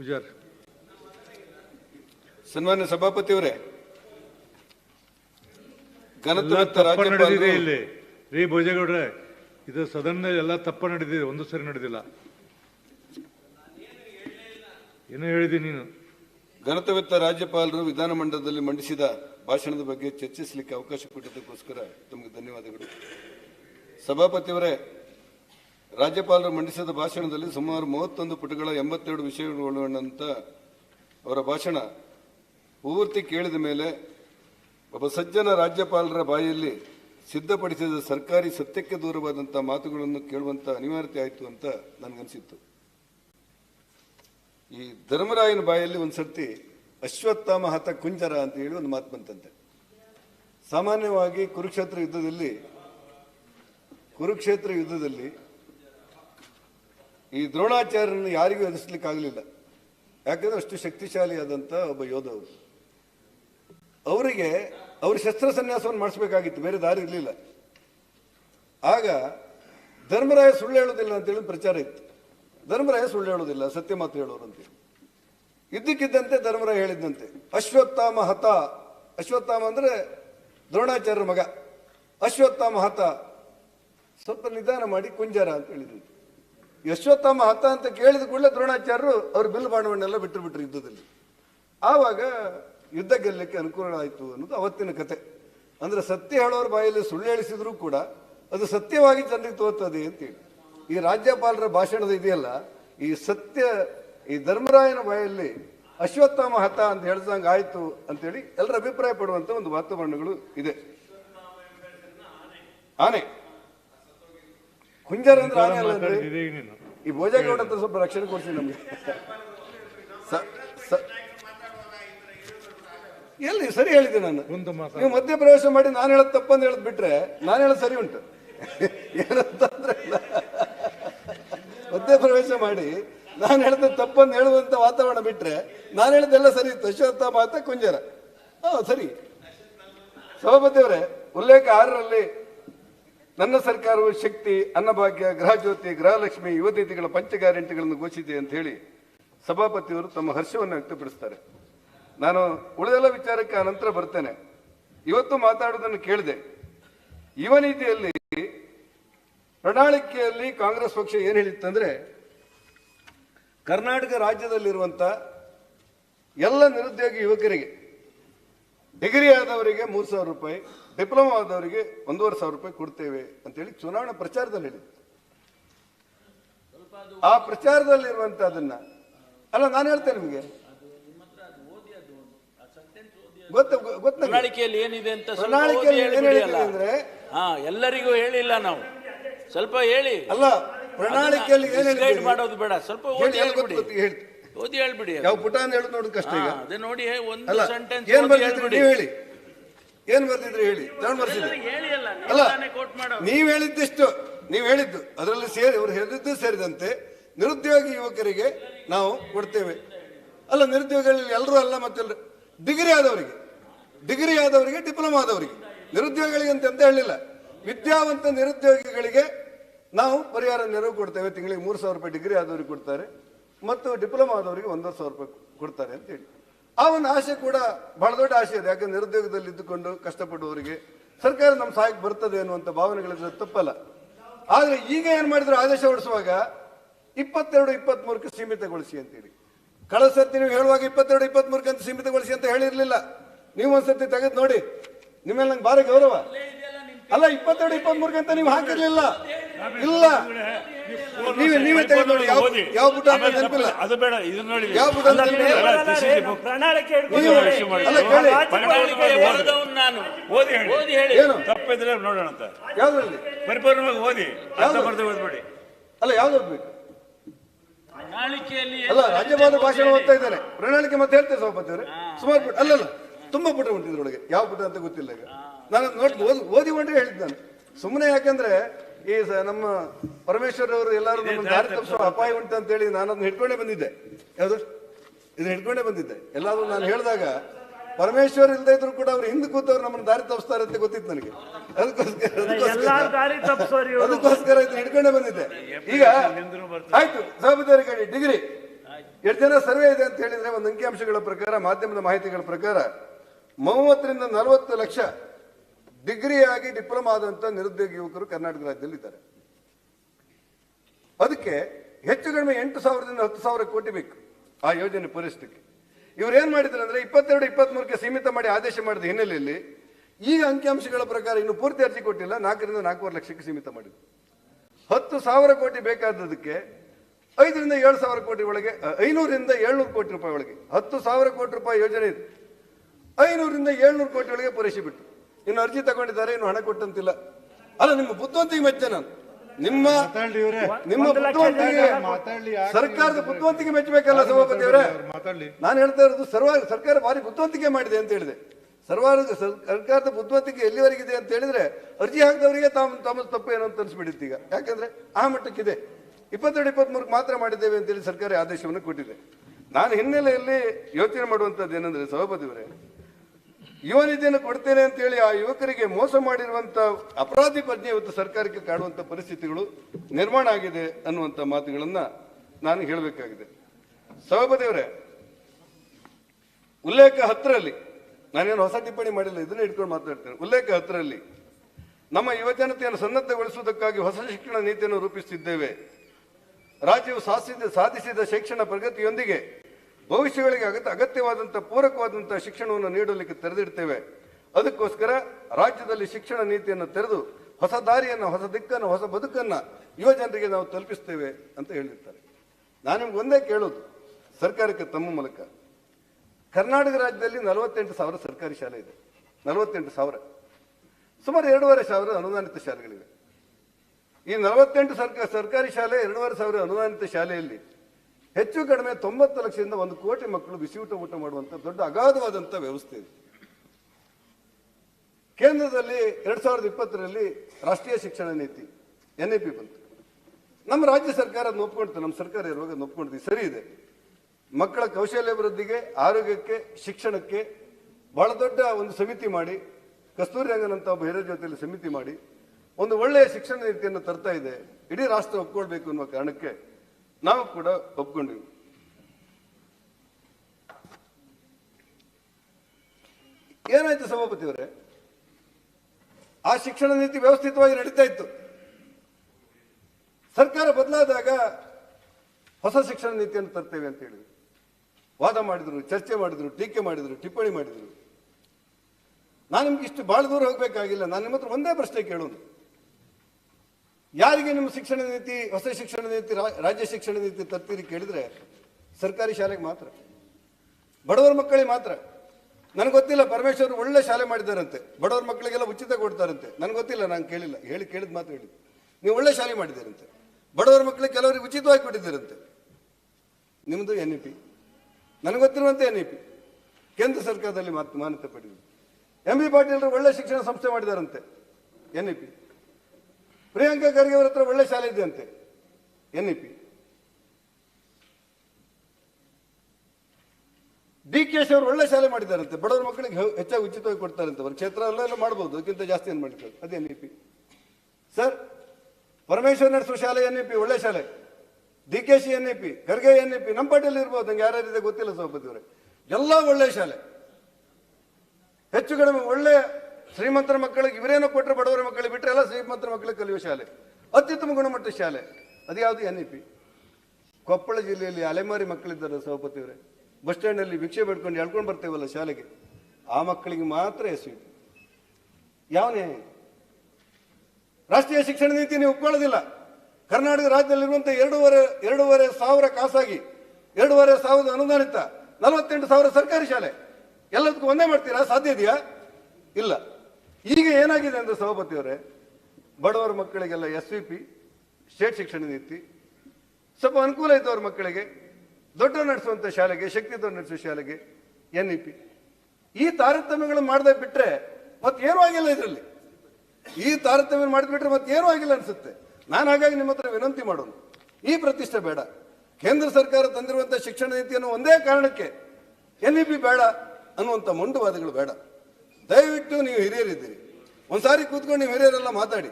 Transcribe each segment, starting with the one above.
ಪೂಜಾರ್ ಸನ್ಮಾನ್ಯ ಸಭಾಪತಿಯವರೇ ನಡೆದಿದೆ ಇಲ್ಲಿ. ರೀ ಭೋಜೇಗೌಡ್ರೆ ಇದು ಸದನ ಎಲ್ಲ ತಪ್ಪ ನಡೆದಿದೆ ಒಂದು ಸರಿ ನಡೆದಿಲ್ಲ. ಏನು ಹೇಳಿದಿ ನೀನು? ಗಣತವೆತ್ತ ರಾಜ್ಯಪಾಲರು ವಿಧಾನಮಂಡಲದಲ್ಲಿ ಮಂಡಿಸಿದ ಭಾಷಣದ ಬಗ್ಗೆ ಚರ್ಚಿಸಲಿಕ್ಕೆ ಅವಕಾಶ ಕೊಟ್ಟಿದ್ದಕ್ಕೋಸ್ಕರ ತಮಗೆ ಧನ್ಯವಾದಗಳು. ಸಭಾಪತಿಯವರೇ ರಾಜ್ಯಪಾಲರು ಮಂಡಿಸಿದ ಭಾಷಣದಲ್ಲಿ ಸುಮಾರು ಮೂವತ್ತೊಂದು ಪುಟಗಳ ಎಂಬತ್ತೆರಡು ವಿಷಯಗಳು ಒಳಗೊಂಡಂತ ಅವರ ಭಾಷಣ. ಪೂರ್ತಿ ಕೇಳಿದ ಮೇಲೆ ಒಬ್ಬ ಸಜ್ಜನ ರಾಜ್ಯಪಾಲರ ಬಾಯಲ್ಲಿ ಸಿದ್ಧಪಡಿಸಿದ ಸರ್ಕಾರಿ ಸತ್ಯಕ್ಕೆ ದೂರವಾದಂಥ ಮಾತುಗಳನ್ನು ಕೇಳುವಂತ ಅನಿವಾರ್ಯತೆ ಆಯಿತು ಅಂತ ನನಗನ್ಸಿತ್ತು. ಈ ಧರ್ಮರಾಯನ ಬಾಯಲ್ಲಿ ಒಂದು ಸರ್ತಿ ಅಶ್ವತ್ಥಾಮ ಹತ ಕುಂಜರ ಅಂತ ಹೇಳಿ ಒಂದು ಮಾತು ಬಂತಂತೆ. ಸಾಮಾನ್ಯವಾಗಿ ಕುರುಕ್ಷೇತ್ರ ಯುದ್ಧದಲ್ಲಿ ಕುರುಕ್ಷೇತ್ರ ಯುದ್ಧದಲ್ಲಿ ಈ ದ್ರೋಣಾಚಾರ್ಯರನ್ನು ಯಾರಿಗೂ ಎದುರಿಸ್ಲಿಕ್ಕೆ ಆಗಲಿಲ್ಲ ಯಾಕಂದ್ರೆ ಅಷ್ಟು ಶಕ್ತಿಶಾಲಿಯಾದಂಥ ಒಬ್ಬ ಯೋಧ ಅವರು ಅವರಿಗೆ ಅವ್ರ ಶಸ್ತ್ರ ಸನ್ಯಾಸವನ್ನು ಮಾಡಿಸ್ಬೇಕಾಗಿತ್ತು, ಬೇರೆ ದಾರಿ ಇರಲಿಲ್ಲ. ಆಗ ಧರ್ಮರಾಯ ಸುಳ್ಳು ಹೇಳೋದಿಲ್ಲ ಅಂತೇಳಿ ಪ್ರಚಾರ ಇತ್ತು. ಧರ್ಮರಾಯ ಸುಳ್ಳು ಹೇಳೋದಿಲ್ಲ, ಸತ್ಯ ಮಾತು ಹೇಳೋರು ಅಂತೇಳಿ ಇದ್ದಕ್ಕಿದ್ದಂತೆ ಧರ್ಮರಾಯ ಹೇಳಿದಂತೆ ಅಶ್ವತ್ಥಾಮ ಹತ. ಅಶ್ವತ್ಥಾಮ ಅಂದ್ರೆ ದ್ರೋಣಾಚಾರ್ಯರ ಮಗ. ಅಶ್ವತ್ಥಾಮ ಹತ. ಸ್ವಲ್ಪ ನಿಧಾನ ಮಾಡಿ ಕುಂಜರ ಅಂತ ಹೇಳಿದಂತೆ ಅಶ್ವತ್ಥಾಮ ಹತ ಅಂತ ಕೇಳಿದ ಕೂಡಲೇ ದ್ರೋಣಾಚಾರ್ಯರು ಅವ್ರ ಬಿಲ್ ಬಾಣವನ್ನೆಲ್ಲ ಬಿಟ್ಟು ಬಿಟ್ರು ಯುದ್ಧದಲ್ಲಿ. ಆವಾಗ ಯುದ್ಧ ಗೆಲ್ಲಕ್ಕೆ ಅನುಕೂಲ ಆಯಿತು ಅನ್ನೋದು ಅವತ್ತಿನ ಕತೆ. ಅಂದ್ರೆ ಸತ್ಯ ಹೇಳೋರ ಬಾಯಲ್ಲಿ ಸುಳ್ಳು ಹೇಳಿಸಿದ್ರು ಕೂಡ ಅದು ಸತ್ಯವಾಗಿ ಜನರಿಗೆ ತೋರ್ತದೆ ಅಂತೇಳಿ ಈ ರಾಜ್ಯಪಾಲರ ಭಾಷಣದ ಇದೆಯಲ್ಲ, ಈ ಸತ್ಯ, ಈ ಧರ್ಮರಾಯನ ಬಾಯಲ್ಲಿ ಅಶ್ವತ್ಥಾಮ ಹತ ಅಂತ ಹೇಳ್ದಂಗೆ ಆಯಿತು ಅಂತೇಳಿ ಎಲ್ಲರ ಅಭಿಪ್ರಾಯ ಪಡುವಂಥ ಒಂದು ವಾತಾವರಣಗಳು ಇದೆ. ಆನೆ. ಕುಂಜರ ಅಂದ್ರೆ ಆನೆ ಅಲ್ಲ ಅಂದ್ರೆ? ಈ ಭೋಜೇಗೌಡ ಅಂತ ಸ್ವಲ್ಪ ರಕ್ಷಣೆ ಕೊಡ್ತೀನಿ ನಮ್ಗೆ. ಎಲ್ಲಿ? ಸರಿ ಹೇಳಿದೆ ನಾನು. ನೀವು ಮಧ್ಯ ಪ್ರವೇಶ ಮಾಡಿ ನಾನು ಹೇಳೋದು ತಪ್ಪಂದು ಹೇಳದ್ ಬಿಟ್ರೆ ನಾನು ಹೇಳೋದು ಸರಿ ಉಂಟು. ಏನಂತಂದ್ರೆ ಮಧ್ಯ ಪ್ರವೇಶ ಮಾಡಿ ನಾನು ಹೇಳಿದ ತಪ್ಪನ್ನು ಹೇಳುವಂತ ವಾತಾವರಣ ಬಿಟ್ರೆ ನಾನು ಹೇಳಿದೆಲ್ಲ ಸರಿ ಇತ್ತು. ಅಶ್ವತ್ಥ ಮಾತ ಕುಂಜರ. ಹಾ ಸರಿ. ಸಭಾಪತಿಯವರೇ ಉಲ್ಲೇಖ ಆರರಲ್ಲಿ ನನ್ನ ಸರ್ಕಾರವು ಶಕ್ತಿ, ಅನ್ನಭಾಗ್ಯ, ಗೃಹಜ್ಯೋತಿ, ಗೃಹಲಕ್ಷ್ಮಿ ಯುವತಿಗಳ ಪಂಚ ಗ್ಯಾರಂಟಿಗಳನ್ನು ಘೋಷಿಸಿದೆ ಅಂತ ಹೇಳಿ ಸಭಾಪತಿಯವರು ತಮ್ಮ ಹರ್ಷವನ್ನು ವ್ಯಕ್ತಪಡಿಸ್ತಾರೆ. ನಾನು ಉಳಿದೆಲ್ಲ ವಿಚಾರಕ್ಕೆ ಅನಂತರ ಬರ್ತೇನೆ. ಇವತ್ತು ಮಾತಾಡೋದನ್ನು ಕೇಳಿದೆ. ಯುವ ನೀತಿಯಲ್ಲಿ, ಪ್ರಣಾಳಿಕೆಯಲ್ಲಿ ಕಾಂಗ್ರೆಸ್ ಪಕ್ಷ ಏನು ಹೇಳಿತ್ತಂದ್ರೆ ಕರ್ನಾಟಕ ರಾಜ್ಯದಲ್ಲಿರುವಂಥ ಎಲ್ಲ ನಿರುದ್ಯೋಗಿ ಯುವಕರಿಗೆ ಡಿಗ್ರಿ ಆದವರಿಗೆ ಮೂರು ಸಾವಿರ ರೂಪಾಯಿ ಡಿಪ್ಲೊಮಾ ಆದವರಿಗೆ ಒಂದೂವರೆ ಸಾವಿರ ರೂಪಾಯಿ ಕೊಡ್ತೇವೆ ಅಂತೇಳಿ ಚುನಾವಣಾ ಪ್ರಚಾರದಲ್ಲಿ ಹೇಳಿದ್ರು. ಆ ಪ್ರಚಾರದಲ್ಲಿರುವಂತ ಅದನ್ನ ಅಲ್ಲ ನಾನು ಹೇಳ್ತೇನೆ ನಿಮಗೆ. ಗೊತ್ತ ಗೊತ್ತ. ಪ್ರಣಾಳಿಕೆಯಲ್ಲಿ ಏನಿದೆ ಅಂತ ಸ್ವಲ್ಪ ಪ್ರಣಾಳಿಕೆಯಲ್ಲಿ ಓದಿ ಏನ್ ಹೇಳ್ಬಿಡಿ ಹೇಳಿದ್ದೀವಿ ಅಲ್ಲ. ಅಂದ್ರೆ ಹಾ ಎಲ್ಲರಿಗೂ ಹೇಳಿಲ್ಲ ನಾವು. ಸ್ವಲ್ಪ ಹೇಳಿ. ಅಲ್ಲ ಪ್ರಣಾಳಿಕೆಯಲ್ಲಿ ಏನ್ ಮಾಡೋದು ಬೇಡ. ಸ್ವಲ್ಪ ಹೇಳಿ, ಓದಿ ಎಲ್ಲ ಹೇಳ್ಬಿಡಿ. ಗೊತ್ತು, ಹೇಳಿ ಓದಿ ಹೇಳ್ಬಿಡಿ ಯಾವ ಪುಟ ಅಂತ ಹೇಳೋದು ನೋಡೋದು ಕಷ್ಟ ಈಗ. ಅದೇ ನೋಡಿ ಒಂದು ಅಲ್ಲ ಸೆಂಟೆನ್ಸ್ ಏನ್ ಓದಿ ನೀವು ಹೇಳಿ. ಏನ್ ಬರ್ತಿದ್ರಿ ಹೇಳಿ. ನಾನು ಬರ್ಸಿದ್ದೆ. ಹೇಳಿ ಅಲ್ಲ ಅಲ್ಲ ನೀವು ಕೋಟ್ ಮಾಡೋ ನೀವ್ ಹೇಳಿದ್ದಿಷ್ಟು ನೀವು ಹೇಳಿದ್ದು ಅದರಲ್ಲಿ ಸೇರಿ ಇವರು ಹೇಳಿದ್ದು ಸೇರಿದಂತೆ ನಿರುದ್ಯೋಗಿ ಯುವಕರಿಗೆ ನಾವು ಕೊಡ್ತೇವೆ. ಅಲ್ಲ ನಿರುದ್ಯೋಗಿಗಳಲ್ಲಿ ಎಲ್ಲರೂ ಅಲ್ಲ ಮತ್ತೆ ಡಿಗ್ರಿ ಆದವರಿಗೆ. ಡಿಗ್ರಿ ಆದವರಿಗೆ ಡಿಪ್ಲೊಮಾ ಆದವರಿಗೆ. ನಿರುದ್ಯೋಗಿಗಳಿಗೆ ಅಂತ ಎಂತ ಹೇಳಿಲ್ಲ. ವಿದ್ಯಾವಂತ ನಿರುದ್ಯೋಗಿಗಳಿಗೆ ನಾವು ಪರಿಹಾರ ನೆರವು ಕೊಡ್ತೇವೆ. ತಿಂಗಳಿಗೆ ಮೂರು ಸಾವಿರ ರೂಪಾಯಿ ಡಿಗ್ರಿ ಆದವರಿಗೆ ಕೊಡ್ತಾರೆ. ಮತ್ತು ಡಿಪ್ಲೊಮಾ ಆದವರಿಗೆ ಒಂದೂವರೆ ಸಾವಿರ ರೂಪಾಯಿ ಕೊಡ್ತಾರೆ ಅಂತ ಹೇಳಿ. ಆ ಒಂದು ಆಸೆ ಕೂಡ ಬಹಳ ದೊಡ್ಡ ಆಸೆ ಇದೆ ಯಾಕಂದ್ರೆ ನಿರುದ್ಯೋಗದಲ್ಲಿ ಇದ್ದುಕೊಂಡು ಕಷ್ಟಪಡುವವರಿಗೆ ಸರ್ಕಾರ ನಮ್ಮ ಸಹಾಯಕ್ಕೆ ಬರ್ತದೆ ಅನ್ನುವಂಥ ಭಾವನೆಗಳಿದ್ರೆ ತಪ್ಪಲ್ಲ. ಆದರೆ ಈಗ ಏನು ಮಾಡಿದ್ರು ಆದೇಶ ಹೊರಡಿಸುವಾಗ ಇಪ್ಪತ್ತೆರಡು ಇಪ್ಪತ್ಮೂರಕ್ಕೆ ಸೀಮಿತಗೊಳಿಸಿ ಅಂತೇಳಿ ಕಳೆದ ಸರ್ತಿ ನೀವು ಹೇಳುವಾಗ ಇಪ್ಪತ್ತೆರಡು ಇಪ್ಪತ್ಮೂರಕ್ಕೆ ಅಂತ ಸೀಮಿತಗೊಳಿಸಿ ಅಂತ ಹೇಳಿರ್ಲಿಲ್ಲ. ನೀವು ಒಂದ್ಸರ್ತಿ ತೆಗೆದು ನೋಡಿ. ನಿಮ್ಮೇಲೆ ನಂಗೆ ಭಾರಿ ಗೌರವ. ಅಲ್ಲ ಇಪ್ಪತ್ತೆರಡು ಇಪ್ಪತ್ಮೂರಕ್ಕೆ ಅಂತ ನೀವು ಹಾಕಿರ್ಲಿಲ್ಲ. ಇಲ್ಲ. ನೀವೇ ನೀವೇ ತೆಗೆದು ನೋಡಿ. ಯಾವ ಯಾವ ಪುಟ ಅಂತ ನೆನಪಿಲ್ಲ. ಅದು ಬೇಡ ಇದನ್ನ ನೋಡಿ. ಯಾವ ಪುಟ ಅಂತ ನೆನಪಿಲ್ಲ. ಪ್ರಣಾಳಿಕೆ ನೀವು ಅಲ್ಲ ಕೇಳಿ. ನಾನು. ಓದಿ ಹೇಳಿ. ಓದಿ ಹೇಳಿ. ಏನು? ತಪ್ಪಿದ್ರೆ ನೋಡೋಣ ಅಂತ. ಯಾವ್ದ್ರಲ್ಲಿ? ಪರಿಪೂರ್ಣವಾಗಿ ಓದಿ. ಅರ್ಥ ಯಾವ್ದು? ಬರ್ದು ಓದ್ಬೇಡಿ ಅಲ್ಲ ಯಾವ್ದು ಓದ್ಬೇಕು ಪ್ರಣಾಳಿಕೆಯಲ್ಲಿ ಅಲ್ಲ ರಾಜ್ಯಪಾಲ ಭಾಷಣ ಓದ್ತಾ ಇದ್ದಾರೆ. ಪ್ರಣಾಳಿಕೆ ಮತ್ತೆ ಹೇಳ್ತೇವೆ ಸಭಾಪತಿ ಅವರೇ? ಸುಮಾರು ಪುಟ ಅಲ್ಲಲ್ಲ ತುಂಬಾ ಪುಟ ಉಂಟು ಇದ್ರೊಳಗೆ ಯಾವ ಪುಟ ಅಂತ ಗೊತ್ತಿಲ್ಲ ಈಗ. ನಾನು ನೋಡಿ ಓದಿ ಓದಿಕೊಂಡ್ರೆ ಹೇಳಿದ್ದು ನಾನು. ಸುಮ್ಮನೆ ಯಾಕಂದ್ರೆ ಈ ಸ- ನಮ್ಮ ಪರಮೇಶ್ವರ್ ಅವರು ಎಲ್ಲರೂ ನಮ್ಮ ದಾರಿ ತಪ್ಪಿಸುವ ಅಪಾಯ ಉಂಟು ಅಂತ ಹೇಳಿ ನಾನು ಅದನ್ನ ಹಿಡ್ಕೊಂಡೇ ಬಂದಿದ್ದೆ. ಯಾವುದು? ಇದನ್ನ ಹಿಡ್ಕೊಂಡೇ ಬಂದಿದ್ದೆ. ಎಲ್ಲಾದ್ರೂ ನಾನು ಹೇಳಿದಾಗ ಪರಮೇಶ್ವರ್ ಇಲ್ಲದೆ ಇದ್ರು ಕೂಡ ಅವ್ರು ಹಿಂದೆ ಕೂತವ್ರು ನಮ್ಮನ್ನ ದಾರಿ ತಪ್ಪಿಸ್ತಾರೆ ಅಂತ ಗೊತ್ತಿತ್ತು ನನಗೆ. ಅದಕ್ಕೋಸ್ಕರ. ಅದಕ್ಕೋಸ್ಕರ ಇದನ್ನ ಹಿಡ್ಕೊಂಡೇ ಬಂದಿದ್ದೆ. ಈಗ ಆಯ್ತು ಜವಾಬ್ದಾರಿ ಕಡೆ ಡಿಗ್ರಿ. ಎಷ್ಟು ಜನ ಸರ್ವೆ ಇದೆ ಅಂತ ಹೇಳಿದ್ರೆ ಒಂದು ಅಂಕಿಅಂಶಗಳ ಪ್ರಕಾರ ಮಾಧ್ಯಮದ ಮಾಹಿತಿಗಳ ಪ್ರಕಾರ ಮೂವತ್ತರಿಂದ ನಲವತ್ತು ಲಕ್ಷ ಡಿಗ್ರಿ ಆಗಿ ಡಿಪ್ಲೊಮಾ ಆದಂತ ನಿರುದ್ಯೋಗ ಯುವಕರು ಕರ್ನಾಟಕ ರಾಜ್ಯದಲ್ಲಿ ಇದ್ದಾರೆ ಅದಕ್ಕೆ ಹೆಚ್ಚು ಕಡಿಮೆ ಎಂಟು ಸಾವಿರದಿಂದ ಹತ್ತು ಸಾವಿರ ಕೋಟಿ ಬೇಕು ಆ ಯೋಜನೆ ಪರಿಸ್ಥಿತಿ ಇವ್ರು ಏನ್ ಮಾಡಿದ್ರು ಅಂದ್ರೆ ಇಪ್ಪತ್ತೆರಡು, ಇಪ್ಪತ್ಮೂರಕ್ಕೆ ಸೀಮಿತ ಮಾಡಿ ಆದೇಶ ಮಾಡಿದ ಹಿನ್ನೆಲೆಯಲ್ಲಿ ಈಗ ಅಂಕಿಅಂಶಗಳ ಪ್ರಕಾರ ಇನ್ನು ಪೂರ್ತಿ ಅರ್ಜಿ ಕೊಟ್ಟಿಲ್ಲ, ನಾಲ್ಕರಿಂದ ನಾಲ್ಕೂವರೆ ಲಕ್ಷಕ್ಕೆ ಸೀಮಿತ ಮಾಡಿದ್ರು. ಹತ್ತು ಸಾವಿರ ಕೋಟಿ ಬೇಕಾದದಕ್ಕೆ ಐದರಿಂದ ಏಳು ಸಾವಿರ ಕೋಟಿ ಒಳಗೆ ಐನೂರಿಂದ ಏಳ್ನೂರು ಕೋಟಿ ರೂಪಾಯಿ ಒಳಗೆ, ಹತ್ತು ಸಾವಿರ ಕೋಟಿ ರೂಪಾಯಿ ಯೋಜನೆ ಇದೆ. ಐನೂರಿಂದ ಏಳ್ನೂರು ಕೋಟಿ ಒಳಗೆ ಪೂರೈಸಿ ಬಿಟ್ಟು ಇನ್ನು ಅರ್ಜಿ ತಗೊಂಡಿದ್ದಾರೆ ಇನ್ನು ಹಣ ಕೊಟ್ಟಂತಿಲ್ಲ. ಅಲ್ಲ ನಿಮ್ಮ ಬುದ್ಧಿವಂತಿಗೆ ಮೆಚ್ಚೆ ನಾನು. ನಿಮ್ಮ ನಿಮ್ಮ ಬುದ್ಧಿವಂತಿಗೆ ಸರ್ಕಾರದ ಬುದ್ಧಿವಂತಿಗೆ ಮೆಚ್ಚಬೇಕಲ್ಲ ಸಭಾಪತಿ ಅವರೇ? ಮಾತಾಡ್ಲಿ. ನಾನು ಹೇಳ್ತಾ ಇರೋದು ಸರ್ವ ಸರ್ಕಾರ ಭಾರಿ ಬುದ್ಧಿವಂತಿಕೆ ಮಾಡಿದೆ ಅಂತ ಹೇಳಿದೆ. ಸರ್ವಾರ ಸರ್- ಸರ್ಕಾರದ ಬುದ್ಧಿವಂತಿಕೆ ಎಲ್ಲಿವರೆಗಿದೆ ಅಂತ ಹೇಳಿದ್ರೆ ಅರ್ಜಿ ಹಾಕಿದವರಿಗೆ ತಾವು ತಮ್ಮ ತಪ್ಪು ಏನು ಅಂತ ಅನ್ಸ್ಬಿಡುತ್ತೆ ಈಗ. ಯಾಕಂದ್ರೆ ಆ ಮಟ್ಟಕ್ಕಿದೆ. ಇಪ್ಪತ್ತೆರಡು ಇಪ್ಪತ್ಮೂರಕ್ಕೆ ಮಾತ್ರ ಮಾಡಿದ್ದೇವೆ ಅಂತೇಳಿ ಸರ್ಕಾರ ಆದೇಶವನ್ನು ಕೊಟ್ಟಿದೆ. ನಾನು ಹಿನ್ನೆಲೆಯಲ್ಲಿ ಯೋಚನೆ ಮಾಡುವಂಥದ್ದು ಏನಂದ್ರೆ ಸಭಾಪತಿ ಅವರೇ ಯುವ ನಿಧಿಯನ್ನು ಕೊಡ್ತೇನೆ ಅಂತ ಹೇಳಿ ಆ ಯುವಕರಿಗೆ ಮೋಸ ಮಾಡಿರುವಂತ ಅಪರಾಧಿ ಪ್ರಜ್ಞೆ ಇವತ್ತು ಸರ್ಕಾರಕ್ಕೆ ಕಾಡುವಂತ ಪರಿಸ್ಥಿತಿಗಳು ನಿರ್ಮಾಣ ಆಗಿದೆ ಅನ್ನುವಂತ ಮಾತುಗಳನ್ನ ನಾನು ಹೇಳಬೇಕಾಗಿದೆ. ಸಭಾಪತಿ ಅವರೇ ಉಲ್ಲೇಖ ಹತ್ತರಲ್ಲಿ, ನಾನೇನು ಹೊಸ ಟಿಪ್ಪಣಿ ಮಾಡಿಲ್ಲ, ಇದನ್ನೇ ಇಟ್ಕೊಂಡು ಮಾತಾಡ್ತೇನೆ. ಉಲ್ಲೇಖ ಹತ್ತರಲ್ಲಿ, ನಮ್ಮ ಯುವಜನತೆಯನ್ನು ಸನ್ನದ್ಧಗೊಳಿಸುವುದಕ್ಕಾಗಿ ಹೊಸ ಶಿಕ್ಷಣ ನೀತಿಯನ್ನು ರೂಪಿಸುತ್ತಿದ್ದೇವೆ. ರಾಜ್ಯವು ಸಾಧಿಸಿದ ಸಾಧಿಸಿದ ಶೈಕ್ಷಣ ಪ್ರಗತಿಯೊಂದಿಗೆ ಭವಿಷ್ಯಗಳಿಗೆ ಅಗತ್ಯ ಅಗತ್ಯವಾದಂಥ ಪೂರಕವಾದಂಥ ಶಿಕ್ಷಣವನ್ನು ನೀಡಲಿಕ್ಕೆ ತೆರೆದಿಡ್ತೇವೆ. ಅದಕ್ಕೋಸ್ಕರ ರಾಜ್ಯದಲ್ಲಿ ಶಿಕ್ಷಣ ನೀತಿಯನ್ನು ತೆರೆದು ಹೊಸ ದಾರಿಯನ್ನು, ಹೊಸ ದಿಕ್ಕನ್ನು, ಹೊಸ ಬದುಕನ್ನು ಯುವ ಜನರಿಗೆ ನಾವು ತಲುಪಿಸ್ತೇವೆ ಅಂತ ಹೇಳಿರ್ತಾರೆ. ನಾನು ನಿಮ್ಗೆ ಒಂದೇ ಕೇಳೋದು, ಸರ್ಕಾರಕ್ಕೆ ತಮ್ಮ ಮೂಲಕ. ಕರ್ನಾಟಕ ರಾಜ್ಯದಲ್ಲಿ ನಲವತ್ತೆಂಟು ಸಾವಿರ ಸರ್ಕಾರಿ ಶಾಲೆ ಇದೆ. ನಲವತ್ತೆಂಟು ಸಾವಿರ. ಸುಮಾರು ಎರಡೂವರೆ ಸಾವಿರ ಅನುದಾನಿತ ಶಾಲೆಗಳಿವೆ. ಈ ನಲವತ್ತೆಂಟು ಸರ್ಕಾರ ಸರ್ಕಾರಿ ಶಾಲೆ ಎರಡೂವರೆ ಸಾವಿರ ಅನುದಾನಿತ ಶಾಲೆಯಲ್ಲಿ ಹೆಚ್ಚು ಕಡಿಮೆ ತೊಂಬತ್ತು ಲಕ್ಷದಿಂದ ಒಂದು ಕೋಟಿ ಮಕ್ಕಳು ಬಿಸಿ ಊಟ ಮಾಡುವಂತ ದೊಡ್ಡ ಅಗಾಧವಾದಂಥ ವ್ಯವಸ್ಥೆ ಇದೆ. ಕೇಂದ್ರದಲ್ಲಿ ಎರಡ್ ಸಾವಿರದ ಇಪ್ಪತ್ತರಲ್ಲಿ ರಾಷ್ಟ್ರೀಯ ಶಿಕ್ಷಣ ನೀತಿ ಎನ್ ಪಿ ಬಂತು. ನಮ್ಮ ರಾಜ್ಯ ಸರ್ಕಾರ ಒಪ್ಕೊಳ್ತು ನಮ್ಮ ಸರ್ಕಾರ ಇರುವಾಗ ಒಪ್ಕೊಂಡಿದ್ವಿ ಸರಿ ಇದೆ. ಮಕ್ಕಳ ಕೌಶಲ್ಯ ಅಭಿವೃದ್ಧಿಗೆ ಆರೋಗ್ಯಕ್ಕೆ, ಶಿಕ್ಷಣಕ್ಕೆ ಬಹಳ ದೊಡ್ಡ ಒಂದು ಸಮಿತಿ ಮಾಡಿ, ಕಸ್ತೂರಿ ರಂಗನಂತ ಒಬ್ಬ ಹಿರಿಯ ಜೊತೆಯಲ್ಲಿ ಸಮಿತಿ ಮಾಡಿ, ಒಂದು ಒಳ್ಳೆಯ ಶಿಕ್ಷಣ ನೀತಿಯನ್ನು ತರ್ತಾ ಇದೆ. ಇಡೀ ರಾಷ್ಟ್ರ ಒಪ್ಕೊಳ್ಬೇಕು ಅನ್ನುವ ಕಾರಣಕ್ಕೆ ನಾವು ಕೂಡ ಒಪ್ಕೊಂಡ್ವಿ. ಏನಾಯ್ತು ಸಭಾಪತಿ ಅವರೇ? ಆ ಶಿಕ್ಷಣ ನೀತಿ ವ್ಯವಸ್ಥಿತವಾಗಿ ನಡೀತಾ ಇತ್ತು. ಸರ್ಕಾರ ಬದಲಾದಾಗ ಹೊಸ ಶಿಕ್ಷಣ ನೀತಿಯನ್ನು ತರ್ತೇವೆ ಅಂತ ಹೇಳಿದ್ರು. ವಾದ ಮಾಡಿದ್ರು, ಚರ್ಚೆ ಮಾಡಿದ್ರು, ಟೀಕೆ ಮಾಡಿದ್ರು, ಟಿಪ್ಪಣಿ ಮಾಡಿದ್ರು. ನಾನು ನಿಮ್ಗೆ ಇಷ್ಟು ಬಾಳ ದೂರ ಹೋಗ್ಬೇಕಾಗಿಲ್ಲ. ನಾನು ನಿಮ್ಮ ಹತ್ರ ಒಂದೇ ಪ್ರಶ್ನೆ ಕೇಳೋದು. ಯಾರಿಗೆ ನಿಮ್ಮ ಶಿಕ್ಷಣ ನೀತಿ, ಹೊಸ ಶಿಕ್ಷಣ ನೀತಿ ರಾಜ್ಯ ಶಿಕ್ಷಣ ನೀತಿ ತರ್ತೀರಿ ಕೇಳಿದ್ರೆ ಸರ್ಕಾರಿ ಶಾಲೆಗೆ ಮಾತ್ರ. ಬಡವರ ಮಕ್ಕಳಿಗೆ ಮಾತ್ರ. ನನಗೆ ಗೊತ್ತಿಲ್ಲ, ಪರಮೇಶ್ವರ್ ಒಳ್ಳೆ ಶಾಲೆ ಮಾಡಿದಾರಂತೆ ಬಡವರ ಮಕ್ಕಳಿಗೆಲ್ಲ ಉಚಿತ ಕೊಡ್ತಾರಂತೆ. ನನಗೆ ಗೊತ್ತಿಲ್ಲ, ನಾನು ಕೇಳಿಲ್ಲ. ಹೇಳಿ, ಕೇಳಿದ ಮಾತ್ರ ಹೇಳಿ. ನೀವು ಒಳ್ಳೆ ಶಾಲೆ ಮಾಡಿದ್ದೀರಂತೆ. ಬಡವರ ಮಕ್ಕಳಿಗೆ ಕೆಲವರಿಗೆ ಉಚಿತವಾಗಿ ಕೊಟ್ಟಿದ್ದೀರಂತೆ. ನಿಮ್ಮದು ಎನ್ ಇ ಪಿ ನನಗೆ ಗೊತ್ತಿರುವಂತೆ ಎನ್ ಇ ಪಿ ಕೇಂದ್ರ ಸರ್ಕಾರದಲ್ಲಿ ಮಾತು, ಮಾನ್ಯತೆ ಪಡೆದಿದೆ. ಎಂ ಬಿ ಪಾಟೀಲ್ರು ಒಳ್ಳೆ ಶಿಕ್ಷಣ ಸಂಸ್ಥೆ ಮಾಡಿದಾರಂತೆ. N E P Priyanka Kharge ಅವರ ಹತ್ರ ಒಳ್ಳೆ ಶಾಲೆ ಇದೆ ಅಂತೆ N E P D K Shi ಅವರು ಒಳ್ಳೆ ಶಾಲೆ ಮಾಡಿದ್ದಾರಂತೆ, ಬಡವರ ಮಕ್ಕಳಿಗೆ ಹೆಚ್ಚಾಗಿ ಉಚಿತವಾಗಿ ಕೊಡ್ತಾರಂತೆ ಅವ್ರ ಕ್ಷೇತ್ರ ಅಲ್ಲೆಲ್ಲ ಮಾಡ್ಬೋದು, ಅದಕ್ಕಿಂತ ಜಾಸ್ತಿ ಏನು ಮಾಡಿದ್ದಾರೆ, ಅದೇ N E P sir, Parameshwar ನಡೆಸುವ ಶಾಲೆ ಎನ್ ಇ ಪಿ ಒಳ್ಳೆ ಶಾಲೆ. D K C N E P Kharge N E P ನಮ್ಮ ಪಾರ್ಟಿಯಲ್ಲಿ ಇರ್ಬೋದು, ನಂಗೆ ಯಾರ್ಯಾರಿದೆ ಗೊತ್ತಿಲ್ಲ ಸಭಾಪತಿ ಅವರೇ. ಎಲ್ಲ ಒಳ್ಳೆ ಶಾಲೆ. ಹೆಚ್ಚು ಕಡಿಮೆ ಒಳ್ಳೆ ಶ್ರೀಮಂತರ ಮಕ್ಕಳಿಗೆ ಇವರೇನೋ ಕೊಟ್ಟರೆ ಬಡವರ ಮಕ್ಕಳಿಗೆ ಬಿಟ್ಟರೆ ಎಲ್ಲ ಶ್ರೀಮಂತರ ಮಕ್ಕಳಿಗೆ ಕಲಿಯುವ ಶಾಲೆ. ಅತ್ಯುತ್ತಮ ಗುಣಮಟ್ಟದ ಶಾಲೆ. ಅದು ಯಾವುದು? ಎನ್ ಇ ಪಿ ಕೊಪ್ಪಳ ಜಿಲ್ಲೆಯಲ್ಲಿ ಅಲೆಮಾರಿ ಮಕ್ಕಳಿದ್ದಾರೆ ಸಭಾಪತಿ ಅವರೇ ಬಸ್ ಸ್ಟ್ಯಾಂಡಲ್ಲಿ ಭಿಕ್ಷೆ ಬೇಡ್ಕೊಂಡು ಎಳ್ಕೊಂಡು ಬರ್ತೇವಲ್ಲ ಶಾಲೆಗೆ. ಆ ಮಕ್ಕಳಿಗೆ ಮಾತ್ರ ಎಸ್ ಯು ಯಾವನೇ ರಾಷ್ಟ್ರೀಯ ಶಿಕ್ಷಣ ನೀತಿ ನೀವು ಒಪ್ಕೊಳ್ಳೋದಿಲ್ಲ. ಕರ್ನಾಟಕ ರಾಜ್ಯದಲ್ಲಿರುವಂಥ ಎರಡೂವರೆ ಎರಡೂವರೆ ಸಾವಿರ ಖಾಸಗಿ, ಎರಡೂವರೆ ಸಾವಿರದ ಅನುದಾನಿತ, ನಲವತ್ತೆಂಟು ಸಾವಿರ ಸರ್ಕಾರಿ ಶಾಲೆ. ಎಲ್ಲದಕ್ಕೂ ಒಂದೇ ಮಾಡ್ತೀರಾ? ಸಾಧ್ಯ ಇದೆಯಾ? ಇಲ್ಲ. ಈಗ ಏನಾಗಿದೆ ಅಂದ್ರೆ ಸಭಾಪತಿ ಅವರೇ, ಬಡವರ ಮಕ್ಕಳಿಗೆಲ್ಲ ಎಸ್ ವಿ ಪಿ ಸ್ಟೇಟ್ ಶಿಕ್ಷಣ ನೀತಿ, ಸ್ವಲ್ಪ ಅನುಕೂಲ ಇದ್ದವ್ರ ಮಕ್ಕಳಿಗೆ ದೊಡ್ಡ ನಡೆಸುವಂಥ ಶಾಲೆಗೆ ಶಕ್ತಿ ದೊಡ್ಡ ನಡೆಸುವ ಶಾಲೆಗೆ ಎನ್ ಇ ಪಿ ಈ ತಾರತಮ್ಯಗಳು ಮಾಡದೆ ಬಿಟ್ರೆ ಮತ್ತೇನೂ ಆಗಿಲ್ಲ ಇದರಲ್ಲಿ. ಈ ತಾರತಮ್ಯ ಮಾಡಿಬಿಟ್ರೆ ಮತ್ತೇನೂ ಆಗಿಲ್ಲ ಅನಿಸುತ್ತೆ. ನಾನು ಹಾಗಾಗಿ ನಿಮ್ಮ ಹತ್ರ ವಿನಂತಿ ಮಾಡೋನು. ಈ ಪ್ರತಿಷ್ಠೆ ಬೇಡ. ಕೇಂದ್ರ ಸರ್ಕಾರ ತಂದಿರುವಂಥ ಶಿಕ್ಷಣ ನೀತಿಯನ್ನು ಒಂದೇ ಕಾರಣಕ್ಕೆ ಎನ್ ಇ ಪಿ ಬೇಡ ಅನ್ನುವಂಥ ಮೊಂಡುವಾದಗಳು ಬೇಡ. ದಯವಿಟ್ಟು ನೀವು ಹಿರಿಯರಿದ್ದೀರಿ. ಒಂದ್ಸಾರಿ ಕೂತ್ಕೊಂಡು ನೀವು ಹಿರಿಯರೆಲ್ಲ ಮಾತಾಡಿ.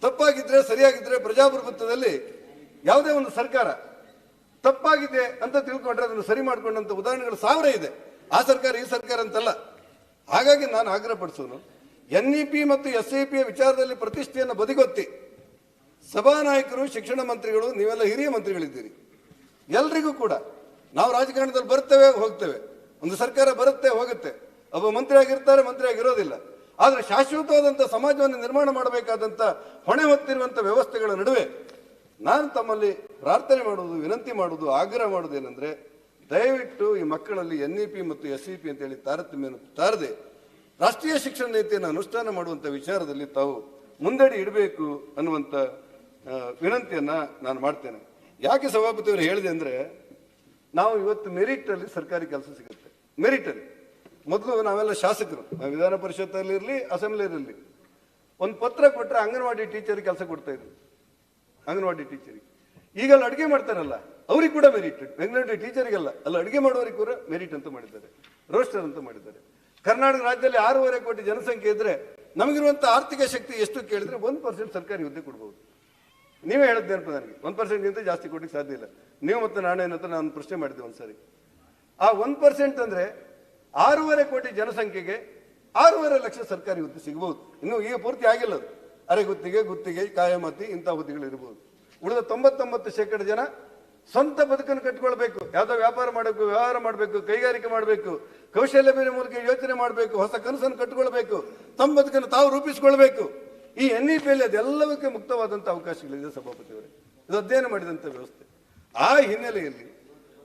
ತಪ್ಪಾಗಿದ್ರೆ, ಸರಿಯಾಗಿದ್ರೆ ಪ್ರಜಾಪ್ರಭುತ್ವದಲ್ಲಿ ಯಾವುದೇ ಒಂದು ಸರ್ಕಾರ ತಪ್ಪಾಗಿದೆ ಅಂತ ತಿಳ್ಕೊಂಡ್ರೆ ಅದನ್ನು ಸರಿ ಮಾಡ್ಕೊಂಡಂತ ಉದಾಹರಣೆಗಳು ಸಾವಿರ ಇದೆ. ಆ ಸರ್ಕಾರ, ಈ ಸರ್ಕಾರ ಅಂತಲ್ಲ. ಹಾಗಾಗಿ ನಾನು ಆಗ್ರಹ ಪಡಿಸೋನು ಎನ್ ಇ ಪಿ ಮತ್ತು ಎಸ್ ಐ ಪಿಯ ವಿಚಾರದಲ್ಲಿ ಪ್ರತಿಷ್ಠೆಯನ್ನು ಬದಿಗೊತ್ತಿ. ಸಭಾನಾಯಕರು ಶಿಕ್ಷಣ ಮಂತ್ರಿಗಳು, ನೀವೆಲ್ಲ ಹಿರಿಯ ಮಂತ್ರಿಗಳಿದ್ದೀರಿ. ಎಲ್ರಿಗೂ ಕೂಡ ನಾವು ರಾಜಕಾರಣದಲ್ಲಿ ಬರ್ತೇವೆ, ಹೋಗ್ತೇವೆ. ಒಂದು ಸರ್ಕಾರ ಬರುತ್ತೆ, ಹೋಗುತ್ತೆ. ಒಬ್ಬ ಮಂತ್ರಿ ಆಗಿರ್ತಾರೆ, ಮಂತ್ರಿ ಆಗಿರೋದಿಲ್ಲ. ಆದರೆ ಶಾಶ್ವತವಾದಂಥ ಸಮಾಜವನ್ನು ನಿರ್ಮಾಣ ಮಾಡಬೇಕಾದಂಥ ಹೊಣೆ ಹೊತ್ತಿರುವಂಥ ವ್ಯವಸ್ಥೆಗಳ ನಡುವೆ ನಾನು ತಮ್ಮಲ್ಲಿ ಪ್ರಾರ್ಥನೆ ಮಾಡುವುದು, ವಿನಂತಿ ಮಾಡುವುದು, ಆಗ್ರಹ ಮಾಡುವುದು ಏನಂದ್ರೆ, ದಯವಿಟ್ಟು ಈ ಮಕ್ಕಳಲ್ಲಿ ಎನ್ ಇ ಪಿ ಮತ್ತು ಎಸ್ ಇ ಪಿ ಅಂತೇಳಿ ತಾರತಮ್ಯವನ್ನು ತಾರದೆ, ರಾಷ್ಟ್ರೀಯ ಶಿಕ್ಷಣ ನೀತಿಯನ್ನು ಅನುಷ್ಠಾನ ಮಾಡುವಂಥ ವಿಚಾರದಲ್ಲಿ ತಾವು ಮುಂದಡಿ ಇಡಬೇಕು ಅನ್ನುವಂಥ ವಿನಂತಿಯನ್ನು ನಾನು ಮಾಡ್ತೇನೆ. ಯಾಕೆ ಸಭಾಪತಿಯವರು ಹೇಳಿದೆ ಅಂದ್ರೆ, ನಾವು ಇವತ್ತು ಮೆರಿಟ್ ಅಲ್ಲಿ ಸರ್ಕಾರಿ ಕೆಲಸ ಸಿಗುತ್ತೆ. ಮೆರಿಟ್ ಅಲ್ಲಿ. ಮೊದಲು ನಾವೆಲ್ಲ ಶಾಸಕರು. ನಾವು ವಿಧಾನ ಪರಿಷತ್ತಲ್ಲಿ ಇರಲಿ ಒಂದು ಪತ್ರ ಕೊಟ್ಟರೆ ಅಂಗನವಾಡಿ ಟೀಚರ್ ಕೆಲಸ ಕೊಡ್ತಾ ಇದ್ರು. ಅಂಗನವಾಡಿ ಟೀಚರಿಗೆ. ಈಗ ಅಲ್ಲಿ ಅಡುಗೆ ಮಾಡ್ತಾರಲ್ಲ, ಅವ್ರಿಗೆ ಕೂಡ ಮೆರಿಟ್ ಬೆಂಗಳೂರು ಟೀಚರಿಗೆಲ್ಲ. ಅಲ್ಲಿ ಅಡುಗೆ ಮಾಡೋರಿಗೆ ಕೂಡ ಮೆರಿಟ್ ಅಂತ ಮಾಡಿದ್ದಾರೆ. ರೋಸ್ಟರ್ ಅಂತ ಮಾಡಿದ್ದಾರೆ. ಕರ್ನಾಟಕ ರಾಜ್ಯದಲ್ಲಿ ಆರೂವರೆ ಕೋಟಿ ಜನಸಂಖ್ಯೆ ಇದ್ರೆ ನಮಗಿರುವಂಥ ಆರ್ಥಿಕ ಶಕ್ತಿ ಎಷ್ಟು ಕೇಳಿದ್ರೆ ಒಂದು ಪರ್ಸೆಂಟ್ ಸರ್ಕಾರಿ ಹುದ್ದೆ ಕೊಡ್ಬೋದು. ನೀವೇ ಹೇಳಿದ್ದೆ ನೆನಪು ನನಗೆ ಒಂದು ಪರ್ಸೆಂಟ್ಗಿಂತ ಜಾಸ್ತಿ ಕೊಡಲಿಕ್ಕೆ ಸಾಧ್ಯ ಇಲ್ಲ. ನೀವು ಮತ್ತು ನಾನು ಏನಂತ ನಾನು ಪ್ರಶ್ನೆ ಮಾಡಿದ್ದೆ ಸಾರಿ ಆ ಒಂದು ಪರ್ಸೆಂಟ್ ಅಂದ್ರೆ ಆರೂವರೆ ಕೋಟಿ ಜನಸಂಖ್ಯೆಗೆ ಆರೂವರೆ ಲಕ್ಷ ಸರ್ಕಾರಿ ಹುದ್ದೆ ಸಿಗಬಹುದು. ಇನ್ನು ಈಗ ಪೂರ್ತಿ ಆಗಿಲ್ಲ ಅರೆ ಗುತ್ತಿಗೆ ಗುತ್ತಿಗೆ, ಕಾಯಮತಿ ಇಂಥ ಇರಬಹುದು ಉಳಿದ ತೊಂಬತ್ತೊಂಬತ್ತು ಶೇಕಡ ಜನ ಸ್ವಂತ ಬದುಕನ್ನು ಕಟ್ಟಿಕೊಳ್ಬೇಕು. ಯಾವುದೋ ವ್ಯಾಪಾರ ಮಾಡಬೇಕು, ವ್ಯವಹಾರ ಮಾಡಬೇಕು, ಕೈಗಾರಿಕೆ ಮಾಡಬೇಕು, ಕೌಶಲ್ಯ ಬೇರೆ ಮೂಲಕ ಯೋಚನೆ ಮಾಡಬೇಕು, ಹೊಸ ಕನಸನ್ನು ಕಟ್ಟಿಕೊಳ್ಬೇಕು, ತಮ್ಮ ಬದುಕನ್ನು ತಾವು ರೂಪಿಸಿಕೊಳ್ಬೇಕು. ಈ ಎನ್ ಇ ಪಿಯಲ್ಲಿ ಅದೆಲ್ಲವಕ್ಕೆ ಮುಕ್ತವಾದಂಥ ಅವಕಾಶಗಳಿದೆ ಸಭಾಪತಿಯವರೇ ಇದು ಅಧ್ಯಯನ ಮಾಡಿದಂಥ ವ್ಯವಸ್ಥೆ. ಆ ಹಿನ್ನೆಲೆಯಲ್ಲಿ